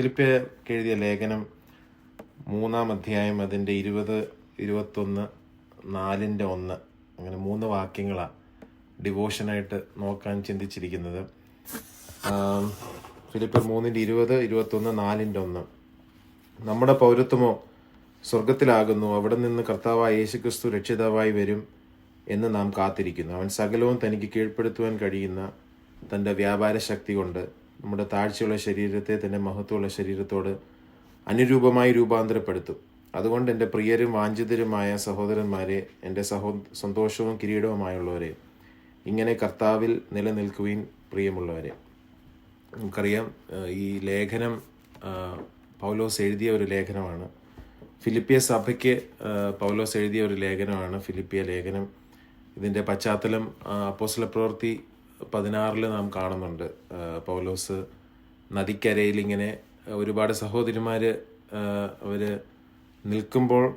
ഫിലിപ്പിയർക്ക് എഴുതിയ ലേഖനം മൂന്നാം അധ്യായം അതിന്റെ ഇരുപത് ഇരുപത്തൊന്ന് നാലിന്റെ ഒന്ന്. അങ്ങനെ മൂന്ന് വാക്യങ്ങളാണ് ഡിവോഷനായിട്ട് നോക്കാൻ ചിന്തിച്ചിരിക്കുന്നത്. ഫിലിപ്പർ മൂന്നിന്റെ ഇരുപത് ഇരുപത്തൊന്ന് നാലിന്റെ ഒന്ന്. നമ്മുടെ പൗരത്വമോ സ്വർഗത്തിലാകുന്നു അവിടെ നിന്ന് കർത്താവായ യേശുക്രിസ്തു രക്ഷിതാവായി വരും എന്ന് നാം കാത്തിരിക്കുന്നു. അവൻ സകലവും തനിക്ക് കീഴ്പ്പെടുത്തുവാൻ കഴിയുന്ന തന്റെ വ്യാപാര ശക്തി കൊണ്ട് നമ്മുടെ താഴ്ചയുള്ള ശരീരത്തെ തന്നെ മഹത്വമുള്ള ശരീരത്തോട് അനുരൂപമായി രൂപാന്തരപ്പെടുത്തും. അതുകൊണ്ട് എന്റെ പ്രിയരും വാഞ്ചിതരുമായ സഹോദരന്മാരെ എന്റെ സഹോ സന്തോഷവും കിരീടവുമായുള്ളവരെ ഇങ്ങനെ കർത്താവിൽ നിലനിൽക്കുവിൻ പ്രിയമുള്ളവരെ. നമുക്കറിയാം ഈ ലേഖനം പൗലോസ് എഴുതിയ ഒരു ലേഖനമാണ്. ഫിലിപ്പിയ സഭയ്ക്ക് പൗലോസ് എഴുതിയ ഒരു ലേഖനമാണ് ഫിലിപ്പിയ ലേഖനം. ഇതിന്റെ പശ്ചാത്തലം അപ്പോസ്ല പ്രവൃത്തി പതിനാറിൽ നാം കാണുന്നുണ്ട്. പൗലോസ് നദിക്കരയിൽ ഇങ്ങനെ ഒരുപാട് സഹോദരിമാർ അവർ നിൽക്കുമ്പോൾ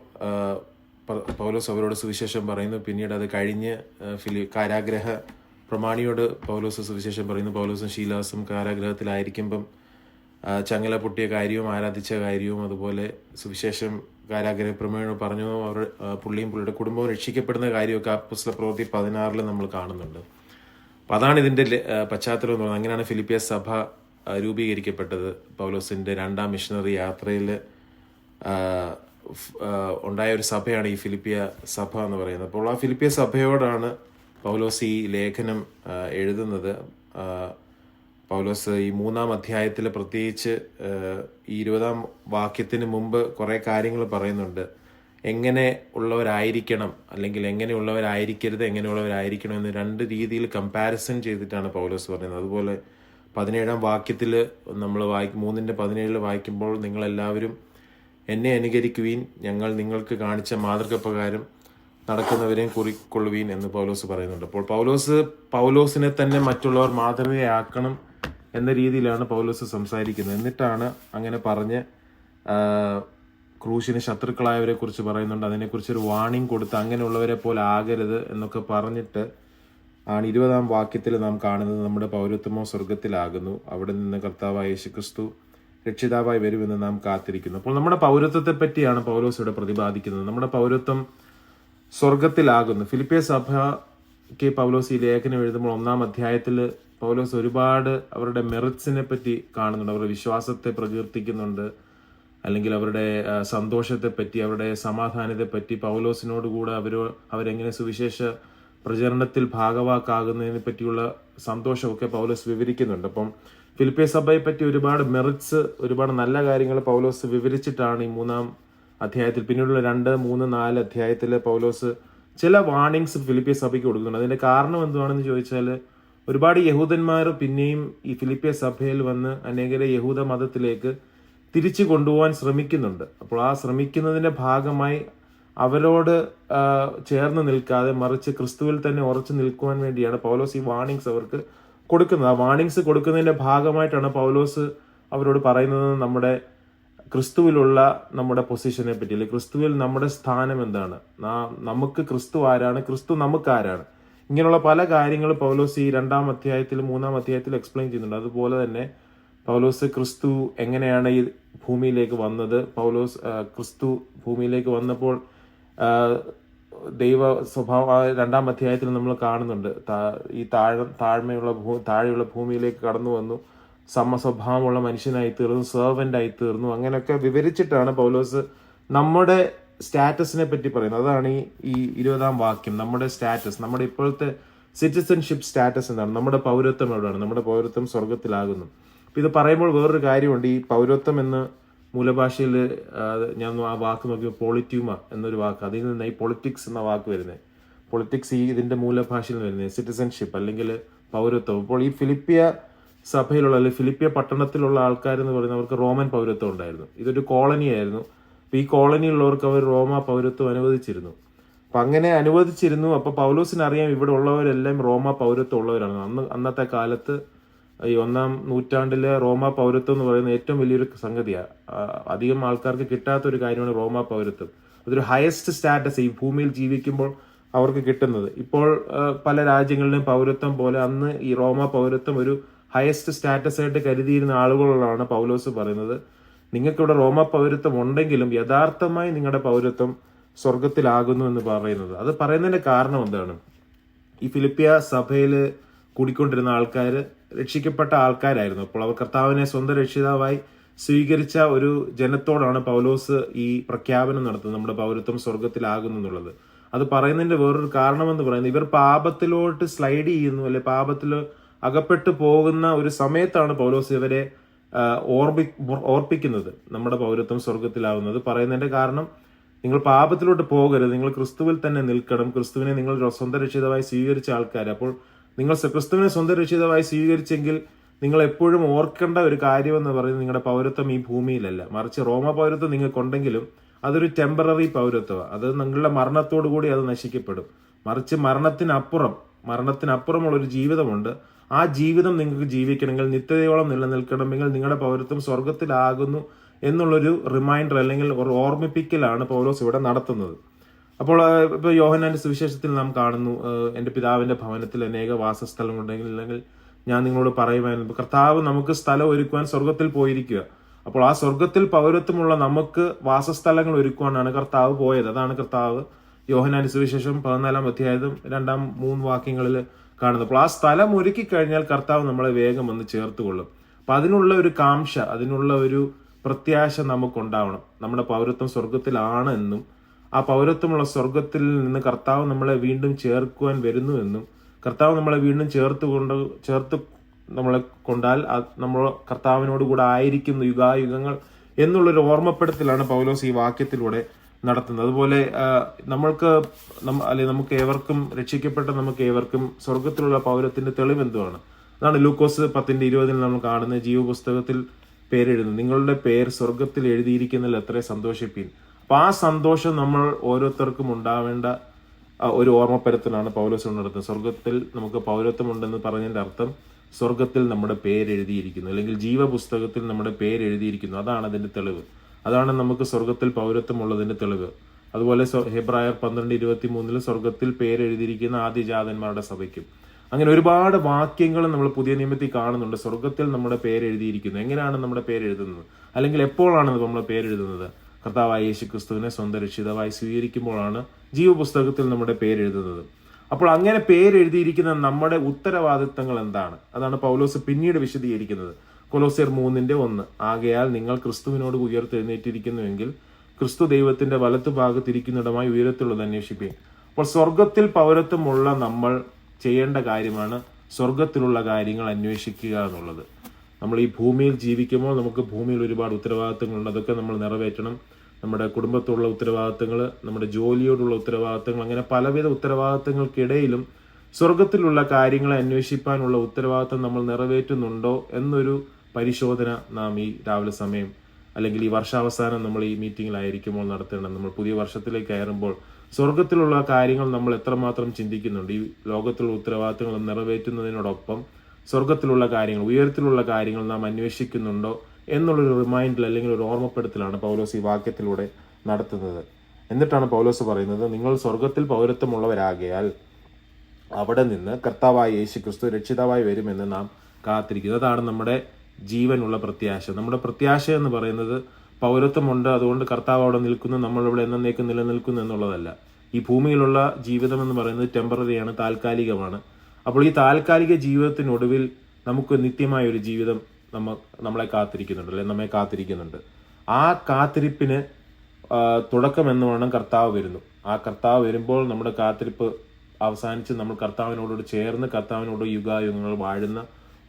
പൗലോസ് അവരോട് സുവിശേഷം പറയുന്നു. പിന്നീട് അത് കഴിഞ്ഞ് ഫിലി കാരാഗ്രഹ പ്രമാണിയോട് പൗലോസ് സുവിശേഷം പറയുന്നു. പൗലോസും ശീലാസും കാരാഗ്രഹത്തിലായിരിക്കുമ്പം ചങ്ങല പൊട്ടിയ കാര്യവും ആരാധിച്ച കാര്യവും അതുപോലെ സുവിശേഷം കാരാഗ്രഹ പ്രമേയം പറഞ്ഞു. അവർ പുള്ളിയും പുള്ളിയുടെ കുടുംബവും രക്ഷിക്കപ്പെടുന്ന കാര്യമൊക്കെ ആ പുസ്തക പ്രവൃത്തി പതിനാറിൽ നമ്മൾ കാണുന്നുണ്ട്. അപ്പം അതാണ് ഇതിന്റെ പശ്ചാത്തലം എന്ന് പറയുന്നത്. അങ്ങനെയാണ് ഫിലിപ്പിയ സഭ രൂപീകരിക്കപ്പെട്ടത്. പൗലോസിന്റെ രണ്ടാം മിഷണറി യാത്രയിൽ ഉണ്ടായ ഒരു സഭയാണ് ഈ ഫിലിപ്പിയ സഭ എന്ന് പറയുന്നത്. അപ്പോൾ ആ ഫിലിപ്പിയ സഭയോടാണ് പൗലോസ് ഈ ലേഖനം എഴുതുന്നത്. പൗലോസ് ഈ മൂന്നാം അധ്യായത്തിൽ പ്രത്യേകിച്ച് ഈ ഇരുപതാം വാക്യത്തിന് മുമ്പ് കുറേ കാര്യങ്ങൾ പറയുന്നുണ്ട്. എങ്ങനെ ഉള്ളവരായിരിക്കണം അല്ലെങ്കിൽ എങ്ങനെയുള്ളവരായിരിക്കരുത് എങ്ങനെയുള്ളവരായിരിക്കണം എന്ന് രണ്ട് രീതിയിൽ കമ്പാരിസൺ ചെയ്തിട്ടാണ് പൗലോസ് പറയുന്നത്. അതുപോലെ പതിനേഴാം വാക്യത്തിൽ നമ്മൾ വായി മൂന്നിന്റെ പതിനേഴിൽ വായിക്കുമ്പോൾ നിങ്ങളെല്ലാവരും എന്നെ അനുകരിക്കുവീൻ ഞങ്ങൾ നിങ്ങൾക്ക് കാണിച്ച മാതൃക പ്രകാരം നടക്കുന്നവരെയും കുറിക്കൊള്ളുവീൻ എന്ന് പൗലോസ് പറയുന്നുണ്ട്. അപ്പോൾ പൗലോസ് പൗലോസിനെ തന്നെ മറ്റുള്ളവർ മാതൃകയാക്കണം എന്ന രീതിയിലാണ് പൗലോസ് സംസാരിക്കുന്നത്. എന്നിട്ടാണ് അങ്ങനെ പറഞ്ഞ് ക്രൂശിന് ശത്രുക്കളായവരെ കുറിച്ച് പറയുന്നുണ്ട്. അതിനെക്കുറിച്ച് ഒരു വാണിംഗ് കൊടുത്ത് അങ്ങനെയുള്ളവരെ പോലെ ആകരുത് എന്നൊക്കെ പറഞ്ഞിട്ട് ആണ് ഇരുപതാം വാക്യത്തിൽ നാം കാണുന്നത്. നമ്മുടെ പൗരത്വമോ സ്വർഗത്തിലാകുന്നു അവിടെ നിന്ന് കർത്താവായ യേശുക്രിസ്തു രക്ഷിതാവായി വരുമെന്ന് നാം കാത്തിരിക്കുന്നു. അപ്പോൾ നമ്മുടെ പൗരത്വത്തെ പറ്റിയാണ് പൗലോസ് ഇവിടെ പ്രതിപാദിക്കുന്നത്. നമ്മുടെ പൗരത്വം സ്വർഗത്തിലാകുന്നു ഫിലിപ്പിയ സഭയ്ക്ക് പൗലോസ് ഈ ലേഖനം എഴുതുമ്പോൾ ഒന്നാം അധ്യായത്തിൽ പൗലോസ് ഒരുപാട് അവരുടെ മെറിറ്റ്സിനെ പറ്റി കാണുന്നുണ്ട്. അവരുടെ വിശ്വാസത്തെ പ്രകീർത്തിക്കുന്നുണ്ട്. അല്ലെങ്കിൽ അവരുടെ സന്തോഷത്തെപ്പറ്റി സന്തോഷത്തെ പറ്റി അവരുടെ സമാധാനത്തെപ്പറ്റി പൗലോസിനോട് കൂടെ അവർ അവരെങ്ങനെ സുവിശേഷ പ്രചരണത്തിൽ ഭാഗവാക്കാകുന്നതിനെ പറ്റിയുള്ള സന്തോഷമൊക്കെ പൗലോസ് വിവരിക്കുന്നുണ്ട്. അപ്പം ഫിലിപ്പിയ സഭയെ പറ്റി ഒരുപാട് മെറിറ്റ്സ് ഒരുപാട് നല്ല കാര്യങ്ങൾ പൗലോസ് വിവരിച്ചിട്ടാണ് ഈ മൂന്നാം അധ്യായത്തിൽ പിന്നീടുള്ള രണ്ട് മൂന്ന് നാല് അധ്യായത്തിൽ പൗലോസ് ചില വാണിങ്സ് ഫിലിപ്പിയ സഭയ്ക്ക് കൊടുക്കുന്നുണ്ട്. അതിന്റെ കാരണം എന്തുവാണെന്ന് ചോദിച്ചാൽ ഒരുപാട് യഹൂദന്മാർ പിന്നെയും ഈ ഫിലിപ്പിയ സഭയിൽ വന്ന് അനേകരെ യഹൂദ മതത്തിലേക്ക് തിരിച്ചു കൊണ്ടുപോകാൻ ശ്രമിക്കുന്നുണ്ട്. അപ്പോൾ ആ ശ്രമിക്കുന്നതിന്റെ ഭാഗമായി അവരോട് ചേർന്ന് നിൽക്കാതെ മറിച്ച് ക്രിസ്തുവിൽ തന്നെ ഉറച്ചു നിൽക്കുവാൻ വേണ്ടിയാണ് പൗലോസ് ഈ വാണിങ്സ് അവർക്ക് കൊടുക്കുന്നത്. ആ വാണിങ്സ് കൊടുക്കുന്നതിന്റെ ഭാഗമായിട്ടാണ് പൗലോസ് അവരോട് പറയുന്നത് നമ്മുടെ ക്രിസ്തുവിലുള്ള നമ്മുടെ പൊസിഷനെ പറ്റി അല്ലെങ്കിൽ ക്രിസ്തുവിൽ നമ്മുടെ സ്ഥാനം എന്താണ്? നമുക്ക് ക്രിസ്തു ആരാണ്? ക്രിസ്തു നമുക്ക് ആരാണ് ഇങ്ങനെയുള്ള പല കാര്യങ്ങളും പൗലോസ് ഈ രണ്ടാം അധ്യായത്തിൽ മൂന്നാം അധ്യായത്തിൽ എക്സ്പ്ലെയിൻ ചെയ്യുന്നുണ്ട്. അതുപോലെ തന്നെ പൗലോസ് ക്രിസ്തു എങ്ങനെയാണ് ഈ ഭൂമിയിലേക്ക് വന്നത്? പൗലോസ് ക്രിസ്തു ഭൂമിയിലേക്ക് വന്നപ്പോൾ ദൈവ സ്വഭാവ രണ്ടാം അധ്യായത്തിൽ നമ്മൾ കാണുന്നുണ്ട്. ഈ താഴ താഴ്മയുള്ള ഭൂ താഴെയുള്ള ഭൂമിയിലേക്ക് കടന്നു വന്നു. സമസ്വഭാവമുള്ള മനുഷ്യനായി തീർന്നു സെർവന്റ് ആയി തീർന്നു. അങ്ങനെയൊക്കെ വിവരിച്ചിട്ടാണ് പൗലോസ് നമ്മുടെ സ്റ്റാറ്റസിനെ പറ്റി പറയുന്നത്. അതാണ് ഈ ഈ ഇരുപതാം വാക്യം നമ്മുടെ സ്റ്റാറ്റസ് നമ്മുടെ ഇപ്പോഴത്തെ സിറ്റിസൺഷിപ്പ് സ്റ്റാറ്റസ് എന്താണ്? നമ്മുടെ പൗരത്വം എവിടെയാണ്? നമ്മുടെ പൗരത്വം സ്വർഗത്തിലാകുന്നു ഇത് പറയുമ്പോൾ വേറൊരു കാര്യമുണ്ട്. ഈ പൗരത്വം എന്ന് മൂലഭാഷയിൽ ഞാൻ ആ വാക്ക് നോക്കിയപ്പോൾ പോളിറ്റ്യൂമ എന്നൊരു വാക്ക്. അതിൽ നിന്ന് ഈ പൊളിറ്റിക്സ് എന്ന വാക്ക് വരുന്നത്. പൊളിറ്റിക്സ് ഈ ഇതിന്റെ മൂലഭാഷയിൽ നിന്ന് വരുന്നത്. സിറ്റിസൺഷിപ്പ് അല്ലെങ്കിൽ പൗരത്വം. ഇപ്പോൾ ഈ ഫിലിപ്പിയ സഭയിലുള്ള അല്ലെങ്കിൽ ഫിലിപ്പിയ പട്ടണത്തിലുള്ള ആൾക്കാർ എന്ന് പറയുന്നവർക്ക് റോമൻ പൗരത്വം ഉണ്ടായിരുന്നു. ഇതൊരു കോളനി ആയിരുന്നു. അപ്പൊ ഈ കോളനിയിലുള്ളവർക്ക് അവർ റോമ പൗരത്വം അനുവദിച്ചിരുന്നു. അപ്പം അങ്ങനെ അനുവദിച്ചിരുന്നു. അപ്പോൾ പൗലോസിനറിയാം ഇവിടെ ഉള്ളവരെല്ലാം റോമ പൗരത്വം ഉള്ളവരാണ്. അന്ന് അന്നത്തെ കാലത്ത് ഈ ഒന്നാം നൂറ്റാണ്ടിലെ റോമ പൗരത്വം എന്ന് പറയുന്ന ഏറ്റവും വലിയൊരു സംഗതിയാണ് അധികം ആൾക്കാർക്ക് കിട്ടാത്ത ഒരു കാര്യമാണ് റോമ പൗരത്വം. അതൊരു ഹയസ്റ്റ് സ്റ്റാറ്റസ് ഈ ഭൂമിയിൽ ജീവിക്കുമ്പോൾ അവർക്ക് കിട്ടുന്നത്. ഇപ്പോൾ പല രാജ്യങ്ങളിലും പൗരത്വം പോലെ അന്ന് ഈ റോമ പൗരത്വം ഒരു ഹയസ്റ്റ് സ്റ്റാറ്റസ് ആയിട്ട് കരുതിയിരുന്ന ആളുകളോടാണ് പൗലോസ് പറയുന്നത്. നിങ്ങൾക്കിവിടെ റോമ പൗരത്വം ഉണ്ടെങ്കിലും യഥാർത്ഥമായി നിങ്ങളുടെ പൗരത്വം സ്വർഗത്തിലാകുന്നു എന്ന് പറയുന്നത്. അത് പറയുന്നതിന്റെ കാരണം എന്താണ്? ഈ ഫിലിപ്പിയ സഭയിൽ കൂടിക്കൊണ്ടിരുന്ന ആൾക്കാർ രക്ഷിക്കപ്പെട്ട ആൾക്കാരായിരുന്നു. അപ്പോൾ അവർ കർത്താവിനെ സ്വന്തം രക്ഷിതാവായി സ്വീകരിച്ച ഒരു ജനത്തോടാണ് പൗലോസ് ഈ പ്രഖ്യാപനം നടത്തുന്നത്. നമ്മുടെ പൗരത്വം സ്വർഗത്തിലാകുന്നു എന്നുള്ളത്. അത് പറയുന്നതിന്റെ വേറൊരു കാരണമെന്ന് പറയുന്നത് ഇവർ പാപത്തിലോട്ട് സ്ലൈഡ് ചെയ്യുന്നു അല്ലെ പാപത്തിൽ അകപ്പെട്ടു പോകുന്ന ഒരു സമയത്താണ് പൗലോസ് ഇവരെ ഓർപ്പി ഓർപ്പിക്കുന്നത്. നമ്മുടെ പൗരത്വം സ്വർഗത്തിലാവുന്നത് പറയുന്നതിന്റെ കാരണം നിങ്ങൾ പാപത്തിലോട്ട് പോകരുത്. നിങ്ങൾ ക്രിസ്തുവിൽ തന്നെ നിൽക്കണം. ക്രിസ്തുവിനെ നിങ്ങൾ സ്വന്തം രക്ഷിതമായി സ്വീകരിച്ച ആൾക്കാർ അപ്പോൾ നിങ്ങൾ ക്രിസ്തുവിനെ സ്വന്തം രക്ഷിതമായി സ്വീകരിച്ചെങ്കിൽ നിങ്ങൾ എപ്പോഴും ഓർക്കേണ്ട ഒരു കാര്യമെന്ന് പറയുന്നത് നിങ്ങളുടെ പൗരത്വം ഈ ഭൂമിയിലല്ല. മറിച്ച് റോമ പൗരത്വം നിങ്ങൾക്കുണ്ടെങ്കിലും അതൊരു ടെമ്പററി പൗരത്വമാണ്. അത് നിങ്ങളുടെ മരണത്തോടു കൂടി അത് നശിക്കപ്പെടും. മറിച്ച് മരണത്തിനപ്പുറം മരണത്തിനപ്പുറമുള്ള ഒരു ജീവിതമുണ്ട്. ആ ജീവിതം നിങ്ങൾക്ക് ജീവിക്കണമെങ്കിൽ നിത്യതയോളം നിലനിൽക്കണമെങ്കിൽ നിങ്ങളുടെ പൗരത്വം സ്വർഗത്തിലാകുന്നു എന്നുള്ളൊരു റിമൈൻഡർ അല്ലെങ്കിൽ ഒരു ഓർമ്മിപ്പിക്കലാണ് പൗലോസ് ഇവിടെ നടത്തുന്നത്. അപ്പോൾ ഇപ്പോൾ ഇപ്പൊ യോഹനാന്റെ സുവിശേഷത്തിൽ നാം കാണുന്നു എന്റെ പിതാവിന്റെ ഭവനത്തിൽ അനേക വാസസ്ഥലം ഉണ്ടെങ്കിൽ അല്ലെങ്കിൽ ഞാൻ നിങ്ങളോട് പറയുമായിരുന്നു കർത്താവ് നമുക്ക് സ്ഥലം ഒരുക്കുവാൻ സ്വർഗത്തിൽ പോയിരിക്കുക. അപ്പോൾ ആ സ്വർഗത്തിൽ പൗരത്വമുള്ള നമുക്ക് വാസസ്ഥലങ്ങൾ ഒരുക്കുവാനാണ് കർത്താവ് പോയത്. അതാണ് കർത്താവ് യോഹനാന്റെ സുവിശേഷം പതിനാലാം അധ്യായം രണ്ടാം മൂന്ന് വാക്യങ്ങളിൽ കാണുന്നത്. അപ്പോൾ ആ സ്ഥലം ഒരുക്കി കഴിഞ്ഞാൽ കർത്താവ് നമ്മളെ വേഗം വന്ന് ചേർത്തുകൊള്ളും. അപ്പൊ അതിനുള്ള ഒരു കാംഷ അതിനുള്ള ഒരു പ്രത്യാശ നമുക്കുണ്ടാവണം. നമ്മുടെ പൗരത്വം സ്വർഗത്തിലാണ് എന്നും ആ പൗരത്വമുള്ള സ്വർഗത്തിൽ നിന്ന് കർത്താവ് നമ്മളെ വീണ്ടും ചേർക്കുവാൻ വരുന്നു എന്നും കർത്താവ് നമ്മളെ വീണ്ടും ചേർത്ത് കൊണ്ട് ചേർത്ത് നമ്മളെ കൊണ്ടാൽ നമ്മൾ കർത്താവിനോട് കൂടെ ആയിരിക്കുന്നു യുഗായുഗങ്ങൾ എന്നുള്ളൊരു ഓർമ്മപ്പെടുത്തലാണ് പൗലോസ് ഈ വാക്യത്തിലൂടെ നടത്തുന്നത്. അതുപോലെ നമ്മൾക്ക് നമ്മ- അല്ലെ നമുക്ക് ഏവർക്കും രക്ഷിക്കപ്പെട്ട നമുക്ക് ഏവർക്കും സ്വർഗത്തിലുള്ള പൗരത്തിന്റെ തെളിവ് എന്തുവാണ്? അതാണ് ലൂക്കോസ് പത്തിന്റെ ഇരുപതിൽ നമ്മൾ കാണുന്ന ജീവപുസ്തകത്തിൽ പേരെഴുതുന്നത് നിങ്ങളുടെ പേര് സ്വർഗത്തിൽ എഴുതിയിരിക്കുന്നതിൽ എത്ര സന്തോഷിപ്പീൻ. അപ്പൊ ആ സന്തോഷം നമ്മൾ ഓരോരുത്തർക്കും ഉണ്ടാവേണ്ട ഒരു ഓർമ്മപ്പെടുത്തലാണ് പൗലോസ് നടത്തുന്നത്. സ്വർഗത്തിൽ നമുക്ക് പൗരത്വം ഉണ്ടെന്ന് പറഞ്ഞതിന്റെ അർത്ഥം സ്വർഗത്തിൽ നമ്മുടെ പേര് എഴുതിയിരിക്കുന്നു. അല്ലെങ്കിൽ ജീവപുസ്തകത്തിൽ നമ്മുടെ പേര് എഴുതിയിരിക്കുന്നു. അതാണ് അതിന്റെ തെളിവ്. അതാണ് നമുക്ക് സ്വർഗത്തിൽ പൗരത്വം ഉള്ളതിന്റെ തെളിവ്. അതുപോലെ ഹെബ്രായർ പന്ത്രണ്ട് ഇരുപത്തി മൂന്നിൽ സ്വർഗത്തിൽ പേരെഴുതിയിരിക്കുന്ന ആദ്യജാതന്മാരുടെ സഭയ്ക്കും. അങ്ങനെ ഒരുപാട് വാക്യങ്ങൾ നമ്മൾ പുതിയ നിയമത്തിൽ കാണുന്നുണ്ട്. സ്വർഗത്തിൽ നമ്മുടെ പേരെഴുതിയിരിക്കുന്നു എങ്ങനെയാണ് നമ്മുടെ പേരെഴുതുന്നത് അല്ലെങ്കിൽ എപ്പോഴാണ് നമ്മൾ പേര് എഴുതുന്നത്? കർത്താവായ യേശു ക്രിസ്തുവിനെ സ്വന്തം രക്ഷിതാവായി സ്വീകരിക്കുമ്പോഴാണ് ജീവപുസ്തകത്തിൽ നമ്മുടെ പേരെഴുതുന്നത്. അപ്പോൾ അങ്ങനെ പേരെഴുതിയിരിക്കുന്ന നമ്മുടെ ഉത്തരവാദിത്തങ്ങൾ എന്താണ്? അതാണ് പൗലോസ് പിന്നീട് വിശദീകരിക്കുന്നത്. കൊലോസിയർ മൂന്നിന്റെ ഒന്ന്. ആകയാൽ നിങ്ങൾ ക്രിസ്തുവിനോട് ഉയർത്തെഴുന്നേറ്റിരിക്കുന്നുവെങ്കിൽ ക്രിസ്തു ദൈവത്തിന്റെ വലത്തു ഭാഗത്തിരിക്കുന്നിടമായി ഉയരത്തുള്ളത് അന്വേഷിക്കുകയും അപ്പോൾ സ്വർഗത്തിൽ പൗരത്വമുള്ള നമ്മൾ ചെയ്യേണ്ട കാര്യമാണ് സ്വർഗത്തിലുള്ള കാര്യങ്ങൾ അന്വേഷിക്കുക എന്നുള്ളത്. നമ്മൾ ഈ ഭൂമിയിൽ ജീവിക്കുമ്പോൾ നമുക്ക് ഭൂമിയിൽ ഒരുപാട് ഉത്തരവാദിത്തങ്ങളുണ്ട്. അതൊക്കെ നമ്മൾ നിറവേറ്റണം. നമ്മുടെ കുടുംബത്തോടുള്ള ഉത്തരവാദിത്തങ്ങൾ നമ്മുടെ ജോലിയോടുള്ള ഉത്തരവാദിത്തങ്ങൾ അങ്ങനെ പലവിധ ഉത്തരവാദിത്തങ്ങൾക്കിടയിലും സ്വർഗത്തിലുള്ള കാര്യങ്ങളെ അന്വേഷിപ്പാനുള്ള ഉത്തരവാദിത്തം നമ്മൾ നിറവേറ്റുന്നുണ്ടോ എന്നൊരു പരിശോധന നാം ഈ രാവിലെ സമയം അല്ലെങ്കിൽ ഈ വർഷാവസാനം നമ്മൾ ഈ മീറ്റിങ്ങിലായിരിക്കുമ്പോൾ നടത്തേണ്ടത്. നമ്മൾ പുതിയ വർഷത്തിലേക്ക് കയറുമ്പോൾ സ്വർഗത്തിലുള്ള കാര്യങ്ങൾ നമ്മൾ എത്രമാത്രം ചിന്തിക്കുന്നുണ്ട്? ഈ ലോകത്തിലുള്ള ഉത്തരവാദിത്തങ്ങൾ നിറവേറ്റുന്നതിനോടൊപ്പം സ്വർഗത്തിലുള്ള കാര്യങ്ങൾ ഉയരത്തിലുള്ള കാര്യങ്ങൾ നാം അന്വേഷിക്കുന്നുണ്ടോ? എന്നുള്ളൊരു റിമൈൻഡർ അല്ലെങ്കിൽ ഒരു ഓർമ്മപ്പെടുത്തലാണ് പൗലോസ് ഈ വാക്യത്തിലൂടെ നടത്തുന്നത്. എന്നിട്ടാണ് പൗലോസ് പറയുന്നത് നിങ്ങൾ സ്വർഗത്തിൽ പൗരത്വമുള്ളവരാകയാൽ അവിടെ നിന്ന് കർത്താവായ യേശു ക്രിസ്തു രക്ഷിതാവായി വരുമെന്ന് നാം കാത്തിരിക്കുന്നു. അതാണ് നമ്മുടെ ജീവനുള്ള പ്രത്യാശ. നമ്മുടെ പ്രത്യാശ എന്ന് പറയുന്നത് പൗരത്വമുണ്ട് അതുകൊണ്ട് കർത്താവ് അവിടെ നിൽക്കുന്നു നമ്മൾ ഇവിടെ എന്നേക്കും നിലനിൽക്കുന്നു എന്നുള്ളതല്ല. ഈ ഭൂമിയിലുള്ള ജീവിതം എന്ന് പറയുന്നത് ടെമ്പററിയാണ് താൽക്കാലികമാണ്. അപ്പോൾ ഈ താൽക്കാലിക ജീവിതത്തിനൊടുവിൽ നമുക്ക് നിത്യമായ ഒരു ജീവിതം നമ്മ നമ്മളെ കാത്തിരിക്കുന്നുണ്ട് അല്ലെ നമ്മെ കാത്തിരിക്കുന്നുണ്ട്. ആ കാത്തിരിപ്പിന് തുടക്കം എന്ന് വേണം കർത്താവ് വരുന്നു. ആ കർത്താവ് വരുമ്പോൾ നമ്മുടെ കാത്തിരിപ്പ് അവസാനിച്ച് നമ്മൾ കർത്താവിനോട് ചേർന്ന് കർത്താവിനോട് യുഗായുഗങ്ങൾ വാഴുന്ന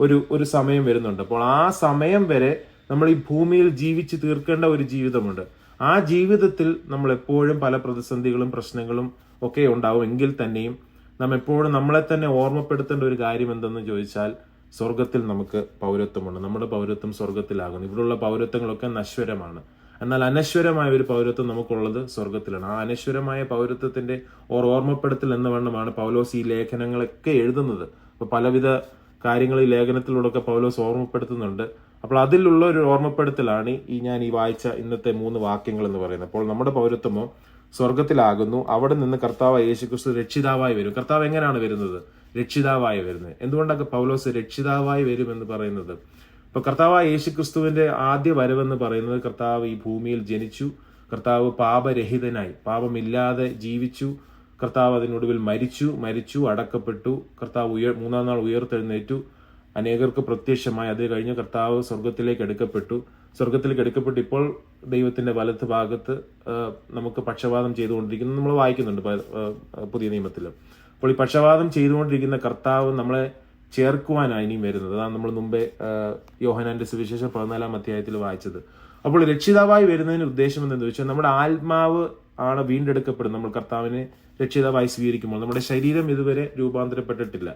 ഒരു ഒരു സമയം വരുന്നുണ്ട്. അപ്പോൾ ആ സമയം വരെ നമ്മൾ ഈ ഭൂമിയിൽ ജീവിച്ച് തീർക്കേണ്ട ഒരു ജീവിതമുണ്ട്. ആ ജീവിതത്തിൽ നമ്മൾ എപ്പോഴും പല പ്രതിസന്ധികളും പ്രശ്നങ്ങളും ഒക്കെ ഉണ്ടാവും. എങ്കിൽ തന്നെയും നാം എപ്പോഴും നമ്മളെ തന്നെ ഓർമ്മപ്പെടുത്തേണ്ട ഒരു കാര്യം എന്തെന്ന് ചോദിച്ചാൽ സ്വർഗത്തിൽ നമുക്ക് പൗരത്വമുണ്ട്. നമ്മുടെ പൗരത്വം സ്വർഗത്തിലാകുന്നു ഇവിടെയുള്ള പൗരത്വങ്ങളൊക്കെ നശ്വരമാണ് എന്നാൽ അനശ്വരമായ ഒരു പൗരത്വം നമുക്കുള്ളത് സ്വർഗത്തിലാണ് ആ അനശ്വരമായ പൗരത്വത്തിന്റെ ഓർ ഓർമ്മപ്പെടുത്തൽ എന്ന വണ്ണമാണ് പൗലോസ് ഈ ലേഖനങ്ങളൊക്കെ എഴുതുന്നത്. അപ്പൊ പലവിധ കാര്യങ്ങൾ ഈ ലേഖനത്തിലൂടെ പൗലോസ് ഓർമ്മപ്പെടുത്തുന്നുണ്ട്. അപ്പോൾ അതിലുള്ള ഒരു ഓർമ്മപ്പെടുത്തലാണ് ഈ ഞാൻ ഈ വായിച്ച ഇന്നത്തെ മൂന്ന് വാക്യങ്ങൾ എന്ന് പറയുന്നത്. അപ്പോൾ നമ്മുടെ പൗരത്വമോ സ്വർഗത്തിലാകുന്നു അവിടെ നിന്ന് കർത്താവ് യേശുക്രിസ്തു രക്ഷിതാവായി വരും. കർത്താവ് എങ്ങനെയാണ് വരുന്നത്? രക്ഷിതാവായി വരുന്നത്. എന്തുകൊണ്ടൊക്കെ പൗലോസ് രക്ഷിതാവായി വരും എന്ന് പറയുന്നത്? ഇപ്പൊ കർത്താവായ യേശു ക്രിസ്തുവിന്റെ ആദ്യ വരവെന്ന് പറയുന്നത് കർത്താവ് ഈ ഭൂമിയിൽ ജനിച്ചു കർത്താവ് പാപരഹിതനായി പാപമില്ലാതെ ജീവിച്ചു കർത്താവ് അതിനൊടുവിൽ മരിച്ചു മരിച്ചു അടക്കപ്പെട്ടു കർത്താവ് ഉയർ മൂന്നാം നാൾ ഉയർത്തെഴുന്നേറ്റു അനേകർക്ക് പ്രത്യക്ഷമായി അത് കഴിഞ്ഞ് കർത്താവ് സ്വർഗത്തിലേക്ക് എടുക്കപ്പെട്ടു. സ്വർഗത്തിലേക്ക് എടുക്കപ്പെട്ടു ഇപ്പോൾ ദൈവത്തിന്റെ വലത്ത് ഭാഗത്ത് നമുക്ക് പക്ഷപാതം ചെയ്തുകൊണ്ടിരിക്കുന്നത് നമ്മൾ വായിക്കുന്നുണ്ട് പുതിയ നിയമത്തിൽ അപ്പോൾ ഈ പക്ഷപാതം ചെയ്തുകൊണ്ടിരിക്കുന്ന കർത്താവ് നമ്മളെ ചേർക്കുവാനാണ് ഇനിയും വരുന്നത്. അതാണ് നമ്മൾ മുമ്പേ യോഹനാന്റെ സുവിശേഷം പതിനാലാം അധ്യായത്തിൽ വായിച്ചത്. അപ്പോൾ രക്ഷിതാവായി വരുന്നതിന് ഉദ്ദേശം എന്തെന്ന് വെച്ചാൽ നമ്മുടെ ആത്മാവ് ആണ് വീണ്ടെടുക്കപ്പെടുന്നത്. നമ്മൾ കർത്താവിനെ രക്ഷിതാവായി സ്വീകരിക്കുമ്പോൾ നമ്മുടെ ശരീരം ഇതുവരെ രൂപാന്തരപ്പെട്ടിട്ടില്ല.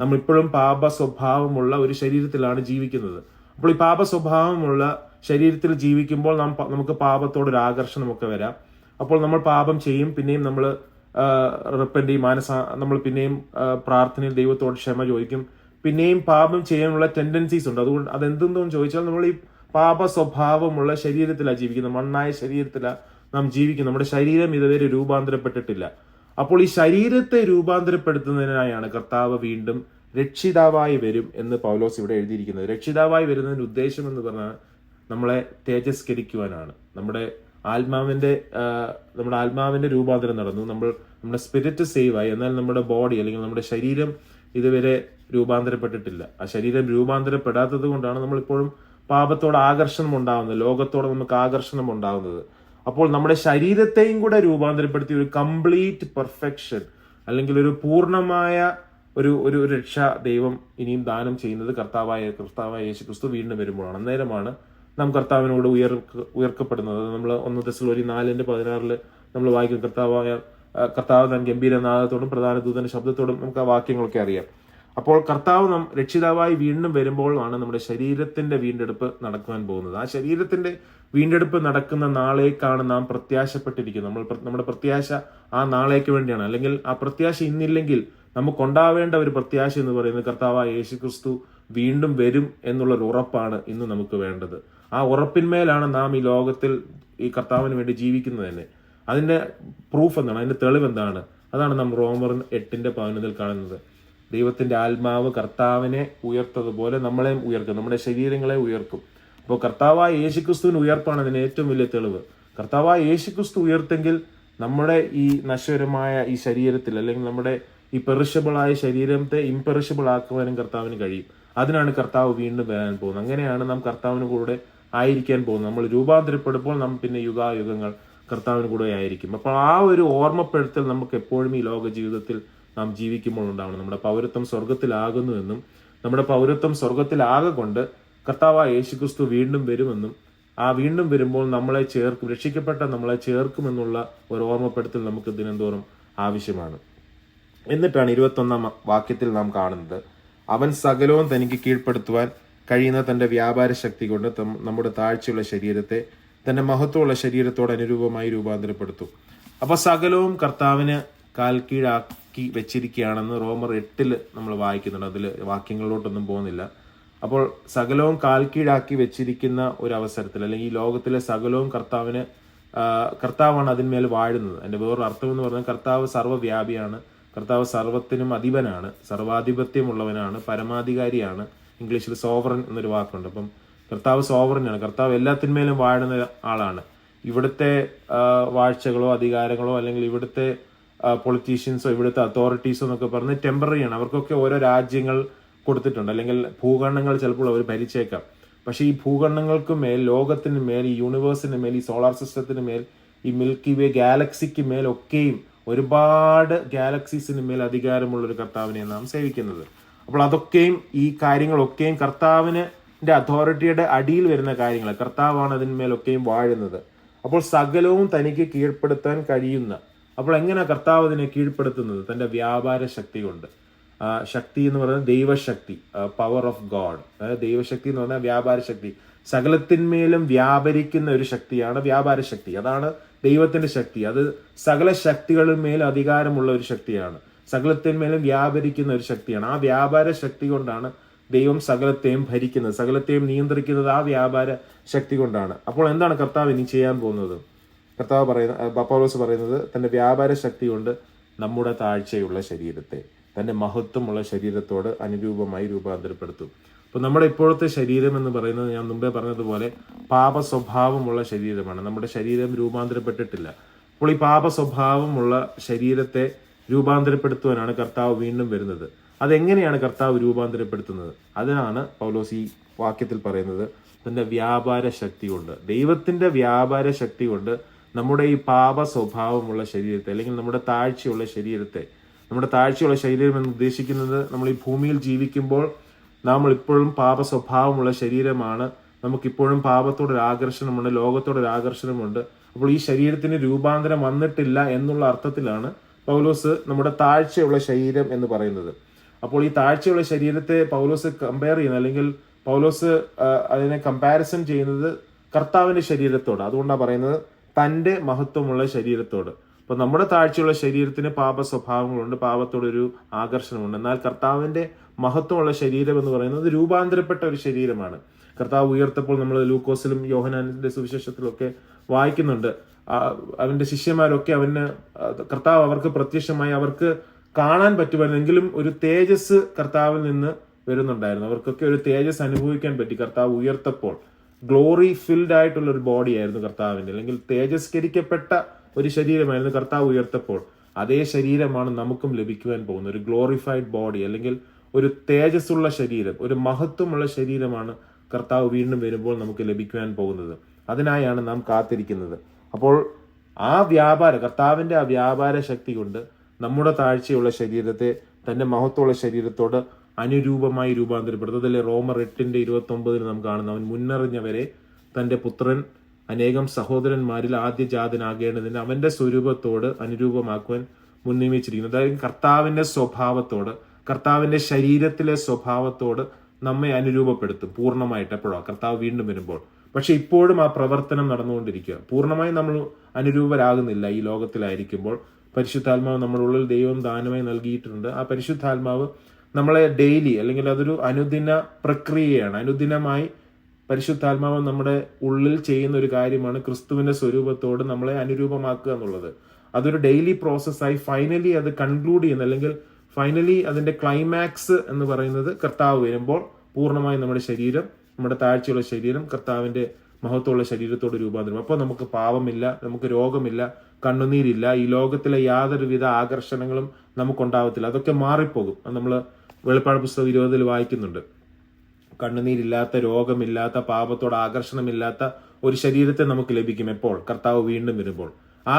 നമ്മൾ ഇപ്പോഴും പാപ സ്വഭാവമുള്ള ഒരു ശരീരത്തിലാണ് ജീവിക്കുന്നത്. അപ്പോൾ ഈ പാപ സ്വഭാവമുള്ള ശരീരത്തിൽ ജീവിക്കുമ്പോൾ നാം നമുക്ക് പാപത്തോടൊരു ആകർഷണമൊക്കെ വരാം. അപ്പോൾ നമ്മൾ പാപം ചെയ്യും പിന്നെയും നമ്മൾ റിപ്പൻഡ് ചെയ്യും മാനസ നമ്മൾ പിന്നെയും പ്രാർത്ഥനയിൽ ദൈവത്തോട് ക്ഷമ ചോദിക്കും. പിന്നെയും പാപം ചെയ്യാനുള്ള ടെൻഡൻസീസ് ഉണ്ട്. അതുകൊണ്ട് അതെന്തെന്ന് ചോദിച്ചാൽ നമ്മൾ ഈ പാപ സ്വഭാവമുള്ള ശരീരത്തിലാണ് ജീവിക്കുന്നത്. മണ്ണായ ശരീരത്തിലാണ് നാം ജീവിക്കുന്നത്. നമ്മുടെ ശരീരം ഇതുവരെ രൂപാന്തരപ്പെട്ടിട്ടില്ല. അപ്പോൾ ഈ ശരീരത്തെ രൂപാന്തരപ്പെടുത്തുന്നതിനായാണ് കർത്താവ് വീണ്ടും രക്ഷിതാവായി വരും എന്ന് പൗലോസ് ഇവിടെ എഴുതിയിരിക്കുന്നത്. രക്ഷിതാവായി വരുന്നതിന്റെ ഉദ്ദേശം എന്ന് പറഞ്ഞാൽ നമ്മളെ തേജസ്കരിക്കുവാനാണ്. നമ്മുടെ ആത്മാവിന്റെ നമ്മുടെ ആത്മാവിന്റെ രൂപാന്തരം നടന്നു. നമ്മൾ നമ്മുടെ സ്പിരിറ്റ് സേവ് ആയി. എന്നാൽ നമ്മുടെ ബോഡി അല്ലെങ്കിൽ നമ്മുടെ ശരീരം ഇതുവരെ രൂപാന്തരപ്പെട്ടിട്ടില്ല. ആ ശരീരം രൂപാന്തരപ്പെടാത്തത് കൊണ്ടാണ് നമ്മളിപ്പോഴും പാപത്തോട് ആകർഷണം ഉണ്ടാകുന്നത് ലോകത്തോട് നമുക്ക് ആകർഷണം ഉണ്ടാകുന്നത് അപ്പോൾ നമ്മുടെ ശരീരത്തെയും കൂടെ രൂപാന്തരപ്പെടുത്തി ഒരു കംപ്ലീറ്റ് പെർഫെക്ഷൻ അല്ലെങ്കിൽ ഒരു പൂർണമായ ഒരു ഒരു രക്ഷ ദൈവം ഇനിയും ദാനം ചെയ്യുന്നത് കർത്താവായ കർത്താവായ യേശു ക്രിസ്തു വീണ്ടും വരുമ്പോഴാണ്. അന്നേരമാണ് നാം കർത്താവിനോട് ഉയർ ഉയർക്കപ്പെടുന്നത്. നമ്മൾ ഒന്ന് ദശലോരി നാലിന്റെ പതിനാറിൽ നമ്മൾ വായിക്കുന്ന കർത്താവായ കർത്താവ് താൻ ഗംഭീരനാഥത്തോടും പ്രധാന ദൂതന്റെ ശബ്ദത്തോടും നമുക്ക് ആ വാക്യങ്ങളൊക്കെ അറിയാം. അപ്പോൾ കർത്താവ് നാം രക്ഷിതാവായി വീണ്ടും വരുമ്പോഴാണ് നമ്മുടെ ശരീരത്തിന്റെ വീണ്ടെടുപ്പ് നടക്കുവാൻ പോകുന്നത്. ആ ശരീരത്തിന്റെ വീണ്ടെടുപ്പ് നടക്കുന്ന നാളേക്കാണ് നാം പ്രത്യാശപ്പെട്ടിരിക്കുന്നത്. നമ്മൾ നമ്മുടെ പ്രത്യാശ ആ നാളേക്ക് വേണ്ടിയാണ്. അല്ലെങ്കിൽ ആ പ്രത്യാശ ഇന്നില്ലെങ്കിൽ നമുക്കുണ്ടാവേണ്ട ഒരു പ്രത്യാശ എന്ന് പറയുന്നത് കർത്താവായ യേശു ക്രിസ്തു വീണ്ടും വരും എന്നുള്ളൊരു ഉറപ്പാണ് ഇന്ന് നമുക്ക് വേണ്ടത്. ആ ഉറപ്പിന്മേലാണ് നാം ഈ ലോകത്തിൽ ഈ കർത്താവിന് വേണ്ടി ജീവിക്കുന്നത് തന്നെ. അതിന്റെ പ്രൂഫ് എന്താണ്? അതിന്റെ തെളിവ് എന്താണ്? അതാണ് നാം റോമർ എട്ടിന്റെ പതിനൊന്നിൽ കാണുന്നത്. ദൈവത്തിന്റെ ആത്മാവ് കർത്താവിനെ ഉയർത്തതുപോലെ നമ്മളെയും ഉയർക്കും. നമ്മുടെ ശരീരങ്ങളെ ഉയർക്കും. അപ്പോൾ കർത്താവായ യേശുക്രിസ്തുവിന് ഉയർപ്പാണ് അതിന് ഏറ്റവും വലിയ തെളിവ്. കർത്താവായ യേശുക്രിസ്തു ഉയർത്തെങ്കിൽ നമ്മുടെ ഈ നശ്വരമായ ഈ ശരീരത്തിൽ അല്ലെങ്കിൽ നമ്മുടെ ഈ പെറിഷബിളായ ശരീരത്തെ ഇംപെറിഷബിൾ ആക്കുവാനും കർത്താവിന് കഴിയും. അതിനാണ് കർത്താവ് വീണ്ടും വരാൻ പോകുന്നത്. അങ്ങനെയാണ് നാം കർത്താവിന് കൂടെ ആയിരിക്കാൻ പോകുന്നത് നമ്മൾ രൂപാന്തരപ്പെടുമ്പോൾ നാം പിന്നെ യുഗായുഗങ്ങൾ കർത്താവിന് കൂടെ ആയിരിക്കും. അപ്പോൾ ആ ഒരു ഓർമ്മപ്പെടുത്തൽ നമുക്ക് എപ്പോഴും ഈ ലോക ജീവിതത്തിൽ നാം ജീവിക്കുമ്പോൾ ഉണ്ടാവണം. നമ്മുടെ പൗരത്വം സ്വർഗത്തിലാകുന്നുവെന്നും നമ്മുടെ പൗരത്വം സ്വർഗത്തിലാകെ കൊണ്ട് കർത്താവായ യേശുക്രിസ്തു വീണ്ടും വരുമെന്നും ആ വീണ്ടും വരുമ്പോൾ നമ്മളെ ചേർക്കും രക്ഷിക്കപ്പെട്ട നമ്മളെ ചേർക്കുമെന്നുള്ള ഒരു ഓർമ്മപ്പെടുത്തൽ നമുക്ക് ദിനംതോറും ആവശ്യമാണ്. എന്നിട്ടാണ് ഇരുപത്തൊന്നാം വാക്യത്തിൽ നാം കാണുന്നത്. അവൻ സകലവും തനിക്ക് കീഴ്പ്പെടുത്തുവാൻ കഴിയുന്ന തന്റെ വ്യാപാര ശക്തി കൊണ്ട് നമ്മുടെ താഴ്ചയുള്ള ശരീരത്തെ തന്റെ മഹത്വമുള്ള ശരീരത്തോട് അനുരൂപമായി രൂപാന്തരപ്പെടുത്തും. അപ്പോൾ സകലവും കർത്താവിന് കാൽ കീഴാക്കി വെച്ചിരിക്കുകയാണെന്ന് റോമർ എട്ടിൽ നമ്മൾ വായിക്കുന്നുണ്ട്. അതിൽ വാക്യങ്ങളിലോട്ടൊന്നും പോകുന്നില്ല. അപ്പോൾ സകലവും കാൽ കീഴാക്കി വെച്ചിരിക്കുന്ന ഒരു അവസരത്തിൽ അല്ലെങ്കിൽ ഈ ലോകത്തിലെ സകലവും കർത്താവിന് കർത്താവാണ് അതിന്മേൽ വാഴുന്നത്. എന്റെ വേറൊരു അർത്ഥം എന്ന് പറഞ്ഞാൽ കർത്താവ് സർവവ്യാപിയാണ് കർത്താവ് സർവത്തിനും അധിപനാണ്. സർവാധിപത്യമുള്ളവനാണ്. പരമാധികാരിയാണ്. ഇംഗ്ലീഷിൽ സോവറൻ എന്നൊരു വാക്കുണ്ട്. അപ്പം കർത്താവ് സോവറിനാണ് കർത്താവ് എല്ലാത്തിന്മേലും വാഴുന്ന ആളാണ്. ഇവിടുത്തെ വാഴ്ചകളോ അധികാരങ്ങളോ അല്ലെങ്കിൽ ഇവിടുത്തെ പൊളിറ്റീഷ്യൻസോ ഇവിടുത്തെ അതോറിറ്റീസോ എന്നൊക്കെ പറഞ്ഞ് ടെമ്പററിയാണ് അവർക്കൊക്കെ ഓരോ രാജ്യങ്ങൾ കൊടുത്തിട്ടുണ്ട്. അല്ലെങ്കിൽ ഭൂഖണ്ഡങ്ങൾ ചിലപ്പോൾ അവർ ഭരിച്ചേക്കാം. പക്ഷേ ഈ ഭൂഖണ്ഡങ്ങൾക്ക് മേൽ ലോകത്തിന് മേൽ ഈ യൂണിവേഴ്സിന് മേൽ ഈ സോളാർ സിസ്റ്റത്തിന് മേൽ ഈ മിൽക്കി വേ ഗാലക്സിക്ക് മേലൊക്കെയും ഒരുപാട് ഗാലക്സീസിന് മേൽ അധികാരമുള്ള ഒരു കർത്താവിനെ നാം സേവിക്കുന്നത്. അപ്പോൾ അതൊക്കെയും ഈ കാര്യങ്ങളൊക്കെയും കർത്താവിന് അതോറിറ്റിയുടെ അടിയിൽ വരുന്ന കാര്യങ്ങൾ കർത്താവാണ് അതിന്മേലൊക്കെയും വാഴുന്നത്. അപ്പോൾ സകലവും തനിക്ക് കീഴ്പ്പെടുത്താൻ കഴിയുന്ന അപ്പോൾ എങ്ങനെ കർത്താവ് അതിനെ കീഴ്പ്പെടുത്തുന്നത്? തന്റെ വ്യാപാര ശക്തി കൊണ്ട് ശക്തി എന്ന് പറയുന്നത് ദൈവശക്തി പവർ ഓഫ് ഗോഡ് അതായത് ദൈവശക്തി എന്ന് പറഞ്ഞാൽ വ്യാപാര ശക്തി. സകലത്തിന്മേലും വ്യാപരിക്കുന്ന ഒരു ശക്തിയാണ് വ്യാപാര ശക്തി. അതാണ് ദൈവത്തിന്റെ ശക്തി. അത് സകല ശക്തികളിന്മേലും അധികാരമുള്ള ഒരു ശക്തിയാണ്. സകലത്തിന്മേലും വ്യാപരിക്കുന്ന ഒരു ശക്തിയാണ്. ആ വ്യാപാര ശക്തി കൊണ്ടാണ് ദൈവം സകലത്തെയും ഭരിക്കുന്നത്. സകലത്തെയും നിയന്ത്രിക്കുന്നത് ആ വ്യാപാര ശക്തി കൊണ്ടാണ്. അപ്പോൾ എന്താണ് കർത്താവ് ഇനി ചെയ്യാൻ പോകുന്നത്? കർത്താവ് പറയുന്ന പൗലോസ് പറയുന്നത് തന്റെ വ്യാപാര ശക്തി കൊണ്ട് നമ്മുടെ താഴ്ചയുള്ള ശരീരത്തെ തന്റെ മഹത്വമുള്ള ശരീരത്തോട് അനുരൂപമായി രൂപാന്തരപ്പെടുത്തും. അപ്പോൾ നമ്മുടെ ഇപ്പോഴത്തെ ശരീരം എന്ന് പറയുന്നത് ഞാൻ മുമ്പേ പറഞ്ഞതുപോലെ പാപ സ്വഭാവമുള്ള ശരീരമാണ്. നമ്മുടെ ശരീരം രൂപാന്തരപ്പെട്ടിട്ടില്ല. അപ്പോൾ ഈ പാപ സ്വഭാവമുള്ള ശരീരത്തെ രൂപാന്തരപ്പെടുത്തുവാനാണ് കർത്താവ് വീണ്ടും വരുന്നത്. അതെങ്ങനെയാണ് കർത്താവ് രൂപാന്തരപ്പെടുത്തുന്നത്? അതിനാണ് പൗലോസ് ഈ വാക്യത്തിൽ പറയുന്നത് തന്റെ വ്യാപാര ശക്തി കൊണ്ട്. ദൈവത്തിന്റെ വ്യാപാര ശക്തി കൊണ്ട് നമ്മുടെ ഈ പാപ സ്വഭാവമുള്ള ശരീരത്തെ അല്ലെങ്കിൽ നമ്മുടെ താഴ്ചയുള്ള ശരീരത്തെ നമ്മുടെ താഴ്ചയുള്ള ശരീരം എന്ന് ഉദ്ദേശിക്കുന്നത് നമ്മൾ ഈ ഭൂമിയിൽ ജീവിക്കുമ്പോൾ നമ്മൾ ഇപ്പോഴും പാപ സ്വഭാവമുള്ള ശരീരമാണ്. നമുക്കിപ്പോഴും പാപത്തോടൊരു ആകർഷണമുണ്ട് ലോകത്തോടൊരു ആകർഷണമുണ്ട്. അപ്പോൾ ഈ ശരീരത്തിന് രൂപാന്തരം വന്നിട്ടില്ല എന്നുള്ള അർത്ഥത്തിലാണ് പൗലോസ് നമ്മുടെ താഴ്ചയുള്ള ശരീരം എന്ന് പറയുന്നത്. അപ്പോൾ ഈ താഴ്ചയുള്ള ശരീരത്തെ പൗലോസ് കമ്പയർ ചെയ്യുന്നത് അല്ലെങ്കിൽ പൗലോസ് അതിനെ കമ്പാരിസൺ ചെയ്യുന്നത് കർത്താവിന്റെ ശരീരത്തോട്. അതുകൊണ്ടാണ് പറയുന്നത് തന്റെ മഹത്വമുള്ള ശരീരത്തോട്. അപ്പൊ നമ്മുടെ താഴ്ചയുള്ള ശരീരത്തിന് പാപ സ്വഭാവങ്ങളുണ്ട് പാപത്തോടൊരു ആകർഷണമുണ്ട്. എന്നാൽ കർത്താവിന്റെ മഹത്വമുള്ള ശരീരം എന്ന് പറയുന്നത് രൂപാന്തരപ്പെട്ട ഒരു ശരീരമാണ്. കർത്താവ് ഉയർത്തപ്പോൾ നമ്മൾ ലൂക്കോസിലും യോഹനാനിന്റെ സുവിശേഷത്തിലൊക്കെ വായിക്കുന്നുണ്ട്. അവന്റെ ശിഷ്യന്മാരൊക്കെ അവന് കർത്താവ് അവർക്ക് പ്രത്യക്ഷമായി അവർക്ക് കാണാൻ പറ്റുമായിരുന്നെങ്കിലും ഒരു തേജസ് കർത്താവിൽ നിന്ന് വരുന്നുണ്ടായിരുന്നു. അവർക്കൊക്കെ ഒരു തേജസ് അനുഭവിക്കാൻ പറ്റി. കർത്താവ് ഉയർത്തപ്പോൾ ഗ്ലോറി ഫിൽഡ് ആയിട്ടുള്ള ഒരു ബോഡി ആയിരുന്നു കർത്താവിന്റെ അല്ലെങ്കിൽ തേജസ്കരിക്കപ്പെട്ട ഒരു ശരീരമായിരുന്നു കർത്താവ് ഉയർത്തപ്പോൾ. അതേ ശരീരമാണ് നമുക്കും ലഭിക്കുവാൻ പോകുന്നത്. ഒരു ഗ്ലോറിഫൈഡ് ബോഡി അല്ലെങ്കിൽ ഒരു തേജസ്സുള്ള ശരീരം ഒരു മഹത്വമുള്ള ശരീരമാണ് കർത്താവ് വീണ്ടും വരുമ്പോൾ നമുക്ക് ലഭിക്കുവാൻ പോകുന്നത്. അതിനായാണ് നാം കാത്തിരിക്കുന്നത്. അപ്പോൾ ആ വ്യാപാര കർത്താവിന്റെ ആ വ്യാപാര ശക്തി കൊണ്ട് നമ്മുടെ താഴ്ചയുള്ള ശരീരത്തെ തന്റെ മഹത്വമുള്ള ശരീരത്തോട് അനുരൂപമായി രൂപാന്തരപ്പെടുത്തും അതല്ലേ റോമർ എട്ടിന്റെ ഇരുപത്തൊമ്പതിന് നാം കാണുന്നു അവൻ മുന്നറിഞ്ഞവരെ തന്റെ പുത്രൻ അനേകം സഹോദരന്മാരിൽ ആദ്യ ജാതനാകേണ്ടതിന് അവന്റെ സ്വരൂപത്തോട് അനുരൂപമാക്കുവാൻ മുൻനിയമിച്ചിരിക്കുന്നു. അതായത് കർത്താവിന്റെ സ്വഭാവത്തോട് കർത്താവിന്റെ ശരീരത്തിലെ സ്വഭാവത്തോട് നമ്മെ അനുരൂപപ്പെടുത്തും പൂർണമായിട്ട് എപ്പോഴോ. കർത്താവ് വീണ്ടും വരുമ്പോൾ പക്ഷെ ഇപ്പോഴും ആ പ്രവർത്തനം നടന്നുകൊണ്ടിരിക്കുക. പൂർണമായി നമ്മൾ അനുരൂപരാകുന്നില്ല ഈ ലോകത്തിലായിരിക്കുമ്പോൾ. പരിശുദ്ധാത്മാവ് നമ്മുടെ ഉള്ളിൽ ദൈവം ദാനമായി നൽകിയിട്ടുണ്ട്. ആ പരിശുദ്ധാത്മാവ് നമ്മളെ ഡെയിലി അല്ലെങ്കിൽ അതൊരു അനുദിന പ്രക്രിയയാണ്. അനുദിനമായി പരിശുദ്ധാത്മാവ് നമ്മുടെ ഉള്ളിൽ ചെയ്യുന്ന ഒരു കാര്യമാണ് ക്രിസ്തുവിന്റെ സ്വരൂപത്തോട് നമ്മളെ അനുരൂപമാക്കുക എന്നുള്ളത്. അതൊരു ഡെയിലി പ്രോസസ്സായി ഫൈനലി അത് കൺക്ലൂഡ് ചെയ്യുന്ന അല്ലെങ്കിൽ ഫൈനലി അതിന്റെ ക്ലൈമാക്സ് എന്ന് പറയുന്നത് കർത്താവ് വരുമ്പോൾ പൂർണമായും നമ്മുടെ ശരീരം നമ്മുടെ താഴ്ചയുള്ള ശരീരം കർത്താവിന്റെ മഹത്വമുള്ള ശരീരത്തോട് രൂപാന്തരം. അപ്പോൾ നമുക്ക് പാവമില്ല നമുക്ക് രോഗമില്ല കണ്ണുനീരില്ല ഈ ലോകത്തിലെ യാതൊരുവിധ ആകർഷണങ്ങളും നമുക്കുണ്ടാവത്തില്ല. അതൊക്കെ മാറിപ്പോകും. അത് നമ്മൾ വെളിപ്പാട് പുസ്തകം ഇരുപതിൽ വായിക്കുന്നുണ്ട്. കണ്ണുനീരില്ലാത്ത രോഗമില്ലാത്ത പാപത്തോട് ആകർഷണമില്ലാത്ത ഒരു ശരീരത്തെ നമുക്ക് ലഭിക്കും എപ്പോൾ? കർത്താവ് വീണ്ടും വരുമ്പോൾ. ആ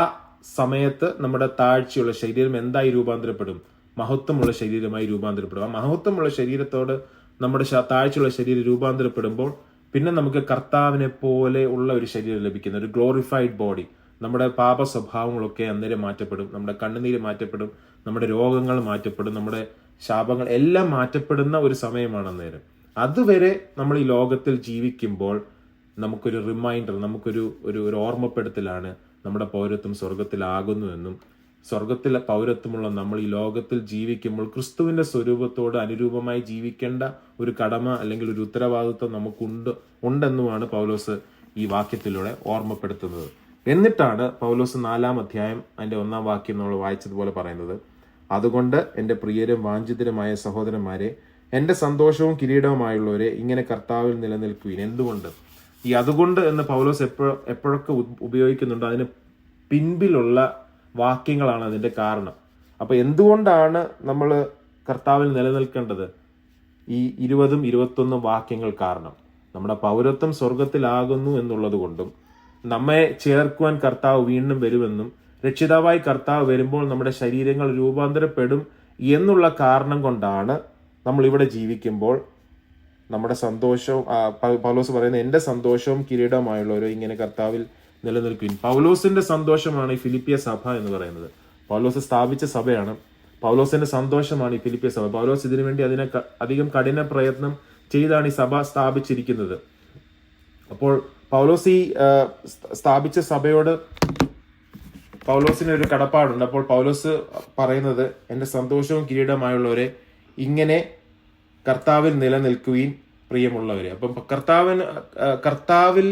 സമയത്ത് നമ്മുടെ താഴ്ചയുള്ള ശരീരം എന്തായി രൂപാന്തരപ്പെടും? മഹത്വമുള്ള ശരീരമായി രൂപാന്തരപ്പെടും. ആ മഹത്വമുള്ള ശരീരത്തോട് നമ്മുടെ താഴ്ചയുള്ള ശരീരം രൂപാന്തരപ്പെടുമ്പോൾ പിന്നെ നമുക്ക് കർത്താവിനെ പോലെ ഉള്ള ഒരു ശരീരം ലഭിക്കുന്ന. ഒരു ഗ്ലോറിഫൈഡ് ബോഡി നമ്മുടെ പാപ സ്വഭാവങ്ങളൊക്കെ അന്നേരം മാറ്റപ്പെടും. നമ്മുടെ കണ്ണുനീര് മാറ്റപ്പെടും. നമ്മുടെ രോഗങ്ങൾ മാറ്റപ്പെടും. നമ്മുടെ ശാപങ്ങൾ എല്ലാം മാറ്റപ്പെടുന്ന ഒരു സമയമാണ് അന്നേരം. അതുവരെ നമ്മൾ ഈ ലോകത്തിൽ ജീവിക്കുമ്പോൾ നമുക്കൊരു റിമൈൻഡർ നമുക്കൊരു ഒരു ഓർമ്മപ്പെടുത്തലാണ് നമ്മുടെ പൗരത്വം സ്വർഗത്തിലാകുന്നു എന്നും സ്വർഗത്തിലെ പൗരത്വമുള്ള നമ്മൾ ഈ ലോകത്തിൽ ജീവിക്കുമ്പോൾ ക്രിസ്തുവിന്റെ സ്വരൂപത്തോട് അനുരൂപമായി ജീവിക്കേണ്ട ഒരു കടമ അല്ലെങ്കിൽ ഒരു ഉത്തരവാദിത്വം നമുക്കുണ്ട് ഉണ്ടെന്നുമാണ് പൗലോസ് ഈ വാക്യത്തിലൂടെ ഓർമ്മപ്പെടുത്തുന്നത്. എന്നിട്ടാണ് പൗലോസ് നാലാം അധ്യായം അതിന്റെ ഒന്നാം വാക്യം നമ്മൾ വായിച്ചതുപോലെ പറയുന്നത്. അതുകൊണ്ട് എന്റെ പ്രിയരും വാഞ്ചിതരുമായ സഹോദരന്മാരെ എന്റെ സന്തോഷവും കിരീടവുമായുള്ളവരെ ഇങ്ങനെ കർത്താവിൽ നിലനിൽക്കുവിൻ. എന്തുകൊണ്ട്? ഈ അതുകൊണ്ട് എന്ന് പൗലോസ് എപ്പോ എപ്പോഴൊക്കെ ഉപയോഗിക്കുന്നുണ്ടോ? അതിന് പിൻപിലുള്ള വാക്യങ്ങളാണ് അതിന്റെ കാരണം. അപ്പോൾ എന്തുകൊണ്ടാണ് നമ്മൾ കർത്താവിൽ നിലനിൽക്കേണ്ടത്? ഈ ഇരുപതും ഇരുപത്തൊന്നും വാക്യങ്ങൾ കാരണം. നമ്മുടെ പൗരത്വം സ്വർഗത്തിലാകുന്നു എന്നുള്ളത് കൊണ്ടും നമ്മെ ചേർക്കുവാൻ കർത്താവ് വീണ്ടും വരുമെന്നും രക്ഷിതാവായി കർത്താവ് വരുമ്പോൾ നമ്മുടെ ശരീരങ്ങൾ രൂപാന്തരപ്പെടും എന്നുള്ള കാരണം കൊണ്ടാണ് നമ്മൾ ഇവിടെ ജീവിക്കുമ്പോൾ നമ്മുടെ സന്തോഷവും പലോസ് പറയുന്ന എന്റെ സന്തോഷവും കിരീടമായുള്ളവരോ ഇങ്ങനെ കർത്താവിൽ നിലനിൽക്കും. പൗലോസിന്റെ സന്തോഷമാണ് ഈ ഫിലിപ്പിയ സഭ എന്ന് പറയുന്നത്. പൗലോസ് സ്ഥാപിച്ച സഭയാണ്. പൗലോസിന്റെ സന്തോഷമാണ് ഈ ഫിലിപ്പിയ സഭ. പൗലോസ് ഇതിനു വേണ്ടി അതിനെ അധികം കഠിന പ്രയത്നം ചെയ്താണ് ഈ സഭ സ്ഥാപിച്ചിരിക്കുന്നത്. അപ്പോൾ പൗലോസ് ഈ സ്ഥാപിച്ച സഭയോട് പൗലോസിന് ഒരു കടപ്പാടുണ്ട്. അപ്പോൾ പൗലോസ് പറയുന്നത് എന്റെ സന്തോഷവും കിരീടമായുള്ളവരെ ഇങ്ങനെ കർത്താവിൽ നിലനിൽക്കുകയും പ്രിയമുള്ളവരെ. അപ്പം കർത്താവിന് കർത്താവിൽ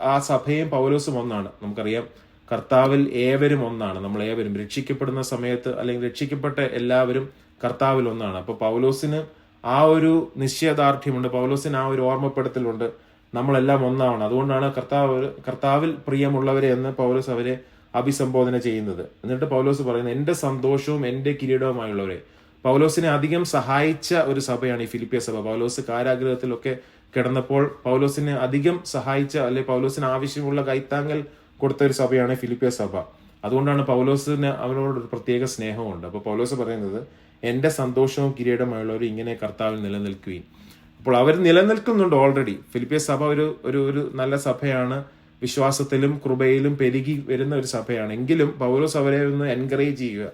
ആ, സഭയും പൗലോസും ഒന്നാണ്. നമുക്കറിയാം കർത്താവിൽ ഏവരും ഒന്നാണ്. നമ്മൾ ഏവരും രക്ഷിക്കപ്പെടുന്ന സമയത്ത് അല്ലെങ്കിൽ രക്ഷിക്കപ്പെട്ട എല്ലാവരും കർത്താവിൽ ഒന്നാണ്. അപ്പോൾ പൗലോസിന് ആ ഒരു നിശ്ചയദാർഢ്യമുണ്ട്. പൗലോസിന് ആ ഒരു ഓർമ്മപ്പെടുത്തലുണ്ട്. നമ്മളെല്ലാം ഒന്നാണ് അതുകൊണ്ടാണ് കർത്താവ് കർത്താവിൽ പ്രിയമുള്ളവരെ എന്ന് പൗലോസ് അവരെ അഭിസംബോധന ചെയ്യുന്നത്. എന്നിട്ട് പൗലോസ് പറയുന്നത് എന്റെ സന്തോഷവും എന്റെ കിരീടവുമായുള്ളവരെ. പൗലോസിനെ അധികം സഹായിച്ച ഒരു സഭയാണ് ഈ ഫിലിപ്പിയ സഭ. പൗലോസ് കാരാഗ്രഹത്തിലൊക്കെ കിടന്നപ്പോൾ പൗലോസിനെ അധികം സഹായിച്ച അല്ലെ പൗലോസിന് ആവശ്യമുള്ള കൈത്താങ്ങൽ കൊടുത്ത ഒരു സഭയാണ് ഫിലിപ്പിയ സഭ. അതുകൊണ്ടാണ് പൗലോസിന് അവനോട് ഒരു പ്രത്യേക സ്നേഹമുണ്ട്. അപ്പോൾ പൗലോസ് പറയുന്നത് എന്റെ സന്തോഷവും കിരീടമായുള്ളവർ ഇങ്ങനെ കർത്താവിൽ നിലനിൽക്കുകയും അപ്പോൾ അവർ നിലനിൽക്കുന്നുണ്ട് ഓൾറെഡി ഫിലിപ്പിയ സഭ ഒരു ഒരു ഒരു നല്ല സഭയാണ്. വിശ്വാസത്തിലും കൃപയിലും പെരുകി വരുന്ന ഒരു സഭയാണ്. എങ്കിലും പൗലോസ് അവരെ ഒന്ന് എൻകറേജ് ചെയ്യുക.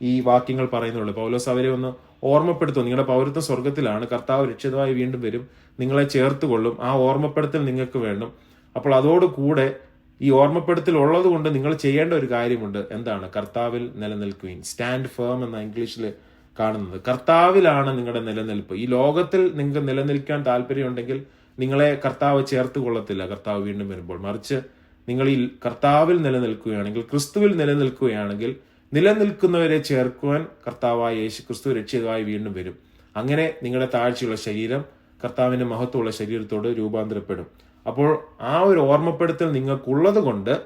ഈ വാക്യങ്ങൾ പറയുന്നുള്ളൂ. പൗലോസ് അവരെ ഒന്ന് ഓർമ്മപ്പെടുത്തും. നിങ്ങളുടെ പൗരത്വം സ്വർഗത്തിലാണ് കർത്താവ് രക്ഷിതമായി വീണ്ടും വരും. നിങ്ങളെ ചേർത്ത് കൊള്ളും ആ ഓർമ്മപ്പെടുത്തൽ നിങ്ങൾക്ക് വേണം അപ്പോൾ അതോടുകൂടെ ഈ ഓർമ്മപ്പെടുത്തൽ ഉള്ളത് കൊണ്ട് നിങ്ങൾ ചെയ്യേണ്ട ഒരു കാര്യമുണ്ട്. എന്താണ്? കർത്താവിൽ നിലനിൽക്കുകയും സ്റ്റാൻഡ് ഫേം എന്ന ഇംഗ്ലീഷിൽ കാണുന്നത്. കർത്താവിലാണ് നിങ്ങളുടെ നിലനിൽപ്പ്. ഈ ലോകത്തിൽ നിങ്ങൾക്ക് നിലനിൽക്കാൻ താല്പര്യമുണ്ടെങ്കിൽ നിങ്ങളെ കർത്താവ് ചേർത്ത് കൊള്ളത്തില്ല കർത്താവ് വീണ്ടും വരുമ്പോൾ മറിച്ച് നിങ്ങൾ ഈ കർത്താവിൽ നിലനിൽക്കുകയാണെങ്കിൽ ക്രിസ്തുവിൽ നിലനിൽക്കുകയാണെങ്കിൽ നിലനിൽക്കുന്നവരെ ചേർക്കുവാൻ കർത്താവായ യേശു ക്രിസ്തു രക്ഷിതമായി വീണ്ടും വരും. അങ്ങനെ നിങ്ങളുടെ താഴ്ചയുള്ള ശരീരം കർത്താവിന്റെ മഹത്വമുള്ള ശരീരത്തോട് രൂപാന്തരപ്പെടും. അപ്പോൾ ആ ഒരു ഓർമ്മപ്പെടുത്തൽ നിങ്ങൾക്കുള്ളത് കൊണ്ട്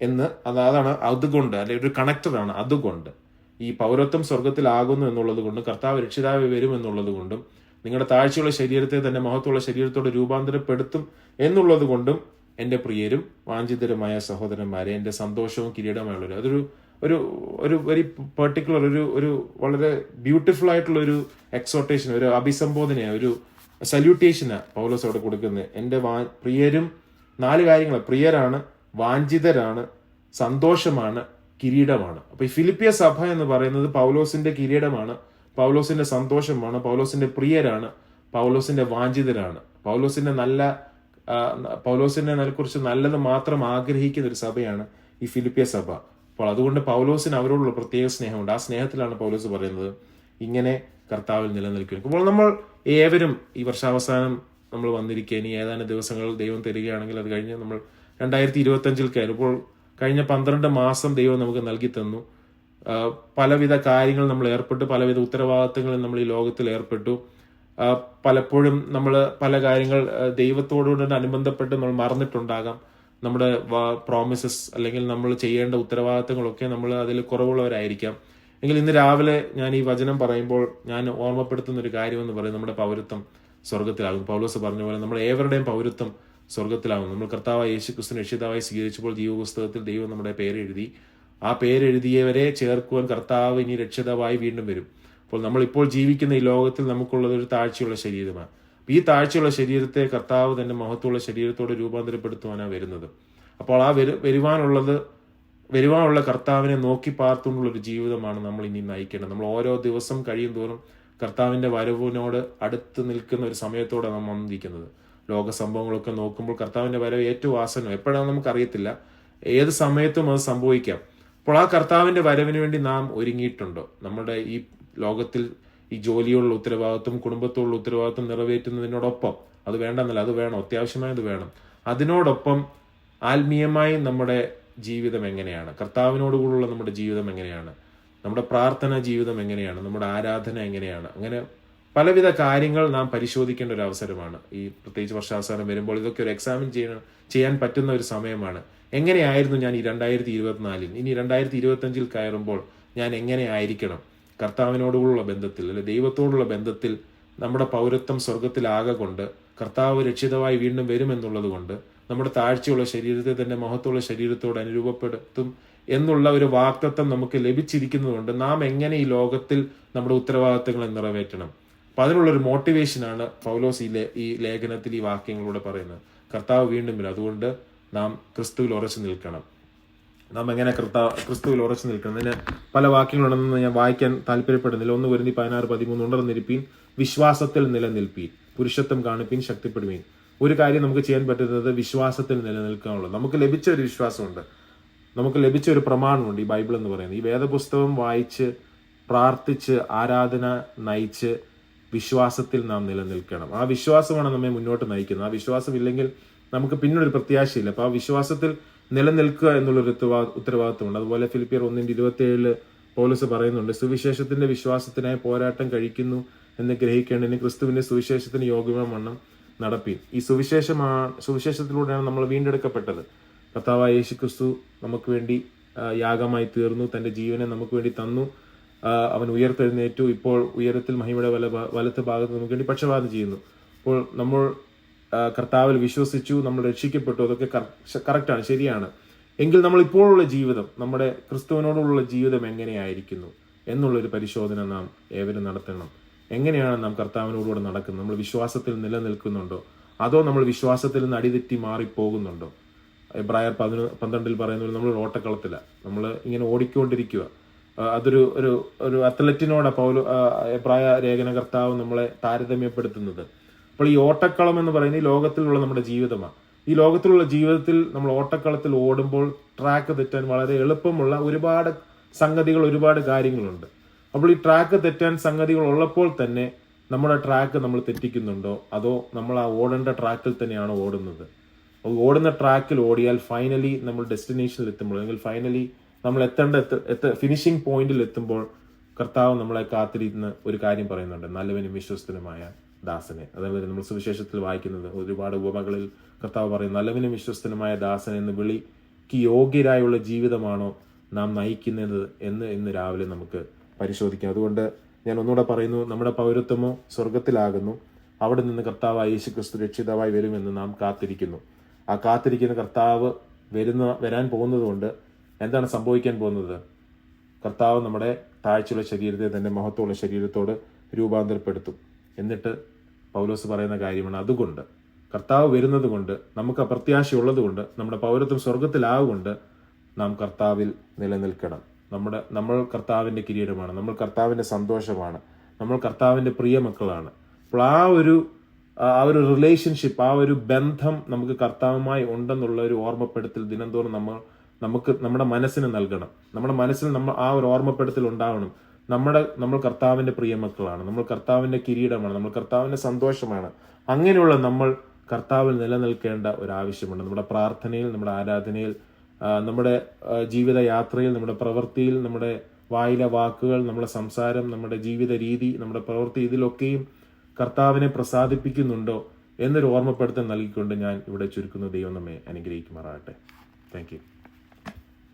എന്ന് അത് അതാണ് അതുകൊണ്ട് അല്ലെ ഒരു കണക്ടറാണ് അതുകൊണ്ട്. ഈ പൗരത്വം സ്വർഗത്തിലാകുന്നു എന്നുള്ളത് കൊണ്ടും കർത്താവ് രക്ഷിതാവ് വരും എന്നുള്ളത് കൊണ്ടും നിങ്ങളുടെ താഴ്ചയുള്ള ശരീരത്തെ തന്നെ മഹത്വമുള്ള ശരീരത്തോട് രൂപാന്തരപ്പെടുത്തും എന്നുള്ളത് കൊണ്ടും എന്റെ പ്രിയരും വാഞ്ചിതരുമായ സഹോദരന്മാരെ എന്റെ സന്തോഷവും കിരീടമായുള്ളവരും അതൊരു ഒരു ഒരു വെരി പെർട്ടിക്കുലർ ഒരു ഒരു വളരെ ബ്യൂട്ടിഫുൾ ആയിട്ടുള്ള ഒരു എക്സോട്ടേഷൻ ഒരു അഭിസംബോധനയാണ് ഒരു സല്യൂട്ടേഷനാണ് പൗലോസ് അവിടെ കൊടുക്കുന്നത്. എന്റെ വാ പ്രിയരും നാല് കാര്യങ്ങൾ പ്രിയരാണ് വാഞ്ചിതരാണ് സന്തോഷമാണ് കിരീടമാണ്. അപ്പൊ ഈ ഫിലിപ്പിയ സഭ എന്ന് പറയുന്നത് പൗലോസിന്റെ കിരീടമാണ് പൗലോസിന്റെ സന്തോഷമാണ് പൗലോസിന്റെ പ്രിയരാണ് പൗലോസിന്റെ വാഞ്ചിതരാണ്. പൗലോസിന്റെ നല്ല പൗലോസിനെ കുറിച്ച് നല്ലത് മാത്രം ആഗ്രഹിക്കുന്ന ഒരു സഭയാണ് ഈ ഫിലിപ്പിയ സഭ. അപ്പോൾ അതുകൊണ്ട് പൗലോസിന് അവരോടുള്ള പ്രത്യേക സ്നേഹമുണ്ട്. ആ സ്നേഹത്തിലാണ് പൗലോസ് പറയുന്നത് ഇങ്ങനെ കർത്താവിൽ നിലനിൽക്കുന്നു അപ്പോൾ നമ്മൾ ഏവരും ഈ വർഷാവസാനം നമ്മൾ വന്നിരിക്കുക ഇനി ഏതാനും ദിവസങ്ങൾ ദൈവം തരികയാണെങ്കിൽ അത് കഴിഞ്ഞ് നമ്മൾ രണ്ടായിരത്തി ഇരുപത്തി അഞ്ചിൽ ഇപ്പോൾ കഴിഞ്ഞ പന്ത്രണ്ട് മാസം ദൈവം നമുക്ക് നൽകി തന്നു. പലവിധ കാര്യങ്ങൾ നമ്മൾ ഏർപ്പെട്ടു പലവിധ ഉത്തരവാദിത്തങ്ങളിൽ നമ്മൾ ഈ ലോകത്തിൽ ഏർപ്പെട്ടു. പലപ്പോഴും നമ്മൾ പല കാര്യങ്ങൾ ദൈവത്തോടുകൊണ്ട് അനുബന്ധപ്പെട്ട് നമ്മൾ മറന്നിട്ടുണ്ടാകാം. നമ്മുടെ പ്രോമിസസ് അല്ലെങ്കിൽ നമ്മൾ ചെയ്യേണ്ട ഉത്തരവാദിത്തങ്ങളൊക്കെ നമ്മൾ അതിൽ കുറവുള്ളവരായിരിക്കാം. എങ്കിൽ ഇന്ന് രാവിലെ ഞാൻ ഈ വചനം പറയുമ്പോൾ ഞാൻ ഓർമ്മപ്പെടുത്തുന്ന ഒരു കാര്യമെന്ന് പറയും നമ്മുടെ പൗരത്വം സ്വർഗത്തിലാകും പൗലോസ് പറഞ്ഞ പോലെ നമ്മൾ ഏവരുടെയും പൗരത്വം സ്വർഗത്തിലാകും നമ്മൾ കർത്താവായ യേശു ക്രിസ്തു രക്ഷിതാവായി സ്വീകരിച്ചപ്പോൾ ജീവപുസ്തകത്തിൽ ദൈവം നമ്മുടെ പേരെഴുതി. ആ പേരെഴുതിയവരെ ചേർക്കുവാൻ കർത്താവ് ഇനി രക്ഷിതാവായി വീണ്ടും വരും. അപ്പോൾ നമ്മൾ ഇപ്പോൾ ജീവിക്കുന്ന ഈ ലോകത്തിൽ നമുക്കുള്ളത് ഒരു താഴ്ചയുള്ള ശരീരമാണ്. ഈ താഴ്ചയുള്ള ശരീരത്തെ കർത്താവ് തന്നെ മഹത്വമുള്ള ശരീരത്തോട് രൂപാന്തരപ്പെടുത്തുവാനാണ് വരുന്നത്. അപ്പോൾ ആ വരു വരുവാനുള്ളത് വരുവാനുള്ള കർത്താവിനെ നോക്കി പാർത്തുകൊണ്ടുള്ള ഒരു ജീവിതമാണ് നമ്മൾ ഇനി നയിക്കേണ്ടത്. നമ്മൾ ഓരോ ദിവസം കഴിയും തോറും കർത്താവിന്റെ വരവിനോട് അടുത്ത് നിൽക്കുന്ന ഒരു സമയത്തോടെ നമ്മൾ വന്നിരിക്കുന്നത്. ലോക സംഭവങ്ങളൊക്കെ നോക്കുമ്പോൾ കർത്താവിന്റെ വരവ് ഏറ്റവും ആസനം എപ്പോഴാണ് നമുക്കറിയത്തില്ല. ഏത് സമയത്തും അത് സംഭവിക്കാം. അപ്പോൾ ആ കർത്താവിന്റെ വരവിന് വേണ്ടി നാം ഒരുങ്ങിയിട്ടുണ്ടോ? നമ്മുടെ ഈ ലോകത്തിൽ ഈ ജോലിയുള്ള ഉത്തരവാദിത്വം കുടുംബത്തോടുള്ള ഉത്തരവാദിത്വം നിറവേറ്റുന്നതിനോടൊപ്പം അത് വേണ്ടെന്നല്ല അത് വേണം അത്യാവശ്യമായത് വേണം. അതിനോടൊപ്പം ആത്മീയമായി നമ്മുടെ ജീവിതം എങ്ങനെയാണ്? കർത്താവിനോടുകൂടുള്ള നമ്മുടെ ജീവിതം എങ്ങനെയാണ്? നമ്മുടെ പ്രാർത്ഥന ജീവിതം എങ്ങനെയാണ്? നമ്മുടെ ആരാധന എങ്ങനെയാണ്? അങ്ങനെ പലവിധ കാര്യങ്ങൾ നാം പരിശോധിക്കേണ്ട ഒരു അവസരമാണ്. ഈ പ്രത്യേകിച്ച് വർഷാവസാനം വരുമ്പോൾ ഇതൊക്കെ ഒരു എക്സാമിൻ ചെയ്യണം ചെയ്യാൻ പറ്റുന്ന ഒരു സമയമാണ്. എങ്ങനെയായിരുന്നു ഞാൻ ഈ രണ്ടായിരത്തി ഇരുപത്തിനാലിൽ? ഇനി രണ്ടായിരത്തി ഇരുപത്തി അഞ്ചിൽ കയറുമ്പോൾ ഞാൻ എങ്ങനെ ആയിരിക്കണം? കർത്താവിനോടുള്ള ബന്ധത്തിൽ അല്ലെ ദൈവത്തോടുള്ള ബന്ധത്തിൽ നമ്മുടെ പൗരത്വം സ്വർഗത്തിലാകെ കൊണ്ട് കർത്താവ് രക്ഷിതമായി വീണ്ടും വരുമെന്നുള്ളത് കൊണ്ട് നമ്മുടെ താഴ്ചയുള്ള ശരീരത്തെ തന്നെ മഹത്വമുള്ള ശരീരത്തോട് അനുരൂപപ്പെടുത്തും എന്നുള്ള ഒരു വാക്തത്വം നമുക്ക് ലഭിച്ചിരിക്കുന്നതുകൊണ്ട് നാം എങ്ങനെ ഈ ലോകത്തിൽ നമ്മുടെ ഉത്തരവാദിത്തങ്ങളെ നിറവേറ്റണം. അപ്പൊ അതിനുള്ള ഒരു മോട്ടിവേഷനാണ് പൗലോസ് ഈ ഈ ലേഖനത്തിൽ ഈ വാക്യങ്ങളിലൂടെ പറയുന്നത്. കർത്താവ് വീണ്ടും വരും. അതുകൊണ്ട് നാം ക്രിസ്തുവിൽ ഉറച്ചു നിൽക്കണം. നാം എങ്ങനെ കൃത ക്രിസ്തുവിൽ ഉറച്ചു നിൽക്കുന്നതിന് പല വാക്യങ്ങളുണ്ടെന്ന് ഞാൻ വായിക്കാൻ താല്പര്യപ്പെടുന്നില്ല. ഒന്ന് വരുന്നി പതിനാറ് പതിമൂന്ന് ഉണർന്നിരിപ്പീൻ വിശ്വാസത്തിൽ നിലനിൽപ്പീൻ പുരുഷത്വം കാണിപ്പീൻ ശക്തിപ്പെടുവീൻ. ഒരു കാര്യം നമുക്ക് ചെയ്യാൻ പറ്റുന്നത് വിശ്വാസത്തിൽ നിലനിൽക്കാനുള്ളൂ. നമുക്ക് ലഭിച്ച ഒരു വിശ്വാസമുണ്ട്. നമുക്ക് ലഭിച്ച ഒരു പ്രമാണമുണ്ട് ഈ ബൈബിൾ എന്ന് പറയുന്നത്. ഈ വേദപുസ്തകം വായിച്ച് പ്രാർത്ഥിച്ച് ആരാധന നയിച്ച് വിശ്വാസത്തിൽ നാം നിലനിൽക്കണം. ആ വിശ്വാസമാണ് നമ്മെ മുന്നോട്ട് നയിക്കുന്നത്. ആ വിശ്വാസം ഇല്ലെങ്കിൽ നമുക്ക് പിന്നൊരു പ്രത്യാശയില്ല. അപ്പൊ ആ വിശ്വാസത്തിൽ നിലനിൽക്കുക എന്നുള്ളൊരു ഉത്തരവാ ഉത്തരവാദിത്വമുണ്ട്. അതുപോലെ ഫിലിപ്പിയർ ഒന്നിന്റെ ഇരുപത്തി ഏഴിൽ പൗലോസ് പറയുന്നുണ്ട് സുവിശേഷത്തിന്റെ വിശ്വാസത്തിനായി പോരാട്ടം കഴിക്കുന്നു എന്ന് ഗ്രഹിക്കേണ്ടതിന് ക്രിസ്തുവിന്റെ സുവിശേഷത്തിന് യോഗ്യമായ വണ്ണം നടപ്പി ഈ സുവിശേഷമാണ് സുവിശേഷത്തിലൂടെയാണ് നമ്മൾ വീണ്ടെടുക്കപ്പെട്ടത്. കർത്താവായ യേശു ക്രിസ്തു നമുക്ക് വേണ്ടി യാഗമായി തീർന്നു തന്റെ ജീവനെ നമുക്ക് വേണ്ടി തന്നു. അവൻ ഉയർത്തെഴുന്നേറ്റു. ഇപ്പോൾ ഉയരത്തിൽ മഹിമയുടെ വല വലത്ത് ഭാഗത്ത് നമുക്ക് വേണ്ടി പക്ഷപാതം ചെയ്യുന്നു. അപ്പോൾ നമ്മൾ കർത്താവിൽ വിശ്വസിച്ചു നമ്മൾ രക്ഷിക്കപ്പെട്ടു. അതൊക്കെ കറക്റ്റാണ് ശരിയാണ്. എങ്കിൽ നമ്മൾ ഇപ്പോഴുള്ള ജീവിതം നമ്മുടെ ക്രിസ്തുവിനോടുള്ള ജീവിതം എങ്ങനെയായിരിക്കുന്നു എന്നുള്ളൊരു പരിശോധന നാം ഏവരും നടത്തണം. എങ്ങനെയാണ് നാം കർത്താവിനോടുകൂടെ നടക്കുന്നത്? നമ്മൾ വിശ്വാസത്തിൽ നിലനിൽക്കുന്നുണ്ടോ? അതോ നമ്മൾ വിശ്വാസത്തിൽ നിന്ന് അടിതെറ്റി മാറിപ്പോകുന്നുണ്ടോ? എബ്രായർ പതിനൊ പന്ത്രണ്ടിൽ പറയുന്ന പോലെ നമ്മൾ ഓട്ടക്കളത്തില. നമ്മൾ ഇങ്ങനെ ഓടിക്കൊണ്ടിരിക്കുക അതൊരു ഒരു ഒരു അത്ലറ്റിനോടാണ് പൗല എബ്രായ രേഖന കർത്താവ് നമ്മളെ താരതമ്യപ്പെടുത്തുന്നത്. അപ്പോൾ ഈ ഓട്ടക്കളം എന്ന് പറയുന്നത് ലോകത്തിലുള്ള നമ്മുടെ ജീവിതമാണ്. ഈ ലോകത്തിലുള്ള ജീവിതത്തിൽ നമ്മൾ ഓട്ടക്കളത്തിൽ ഓടുമ്പോൾ ട്രാക്ക് തെറ്റാൻ വളരെ എളുപ്പമുള്ള ഒരുപാട് സംഗതികൾ ഒരുപാട് കാര്യങ്ങളുണ്ട്. അപ്പോൾ ഈ ട്രാക്ക് തെറ്റാൻ സംഗതികൾ ഉള്ളപ്പോൾ തന്നെ നമ്മുടെ ട്രാക്ക് നമ്മൾ തെറ്റിക്കുന്നുണ്ടോ? അതോ നമ്മൾ ആ ഓടേണ്ട ട്രാക്കിൽ തന്നെയാണ് ഓടുന്നത്? ഓടുന്ന ട്രാക്കിൽ ഓടിയാൽ ഫൈനലി നമ്മൾ ഡെസ്റ്റിനേഷനിൽ എത്തുമ്പോൾ അല്ലെങ്കിൽ ഫൈനലി നമ്മൾ എത്തേണ്ട എത്ത ഫിനിഷിംഗ് പോയിന്റിൽ എത്തുമ്പോൾ കർത്താവ് നമ്മളെ കാത്തിരിക്കുന്ന ഒരു കാര്യം പറയുന്നുണ്ട്. നല്ലവനും വിശ്വസ്തനുമായ ദാസനെ. അതായത് നമ്മൾ സുവിശേഷത്തിൽ വായിക്കുന്നത് ഒരുപാട് ഉപമകളിൽ കർത്താവ് പറയും നല്ലവനും വിശ്വസ്തനുമായ ദാസൻ എന്ന് വിളിക്ക് യോഗ്യരായുള്ള ജീവിതമാണോ നാം നയിക്കുന്നത് എന്ന് ഇന്ന് രാവിലെ നമുക്ക് പരിശോധിക്കാം. അതുകൊണ്ട് ഞാൻ ഒന്നുകൂടെ പറയുന്നു നമ്മുടെ പൗരത്വമോ സ്വർഗത്തിലാകുന്നു അവിടെ നിന്ന് കർത്താവ് യേശു ക്രിസ്തു രക്ഷിതാവായി വരുമെന്ന് നാം കാത്തിരിക്കുന്നു. ആ കാത്തിരിക്കുന്ന കർത്താവ് വരുന്ന വരാൻ പോകുന്നതുകൊണ്ട് എന്താണ് സംഭവിക്കാൻ പോകുന്നത്? കർത്താവ് നമ്മുടെ താഴ്ചയുള്ള ശരീരത്തെ തന്നെ മഹത്വമുള്ള ശരീരത്തോട് രൂപാന്തരപ്പെടുത്തും. എന്നിട്ട് പൗലോസ് പറയുന്ന കാര്യമാണ് അതുകൊണ്ട്. കർത്താവ് വരുന്നത് കൊണ്ട് നമുക്ക് അപ്രത്യാശയുള്ളത് കൊണ്ട് നമ്മുടെ പൗരത്വം സ്വർഗത്തിലാവുകൊണ്ട് നാം കർത്താവിൽ നിലനിൽക്കണം. നമ്മുടെ നമ്മൾ കർത്താവിന്റെ കിരീടമാണ് നമ്മൾ കർത്താവിന്റെ സന്തോഷമാണ് നമ്മൾ കർത്താവിന്റെ പ്രിയ മക്കളാണ്. അപ്പോൾ ആ ഒരു ആ ഒരു റിലേഷൻഷിപ്പ് ആ ഒരു ബന്ധം നമുക്ക് കർത്താവുമായി ഉണ്ടെന്നുള്ള ഒരു ഓർമ്മപ്പെടുത്തൽ ദിനംതോറും നമ്മൾ നമുക്ക് നമ്മുടെ മനസ്സിന് നൽകണം. നമ്മുടെ മനസ്സിൽ നമ്മൾ ആ ഒരു ഓർമ്മപ്പെടുത്തൽ ഉണ്ടാവണം. നമ്മുടെ നമ്മൾ കർത്താവിന്റെ പ്രിയമക്കളാണ് നമ്മൾ കർത്താവിന്റെ കിരീടമാണ്. നമ്മൾ കർത്താവിന്റെ സന്തോഷമാണ്. അങ്ങനെയുള്ള നമ്മൾ കർത്താവിൽ നിലനിൽക്കേണ്ട ഒരു ആവശ്യമുണ്ട് നമ്മുടെ പ്രാർത്ഥനയിൽ നമ്മുടെ ആരാധനയിൽ നമ്മുടെ ജീവിത ജീവിതയാത്രയിൽ നമ്മുടെ പ്രവൃത്തിയിൽ നമ്മുടെ വായിലെ വാക്കുകൾ നമ്മുടെ സംസാരം നമ്മുടെ ജീവിത രീതി നമ്മുടെ പ്രവൃത്തി ഇതിലൊക്കെയും കർത്താവിനെ പ്രസാദിപ്പിക്കുന്നുണ്ടോ എന്നൊരു ഓർമ്മപ്പെടുത്തൽ നൽകിക്കൊണ്ട് ഞാൻ ഇവിടെ ചുരുക്കുന്ന. ദൈവം നമ്മെ അനുഗ്രഹിക്കുമാറാകട്ടെ. താങ്ക്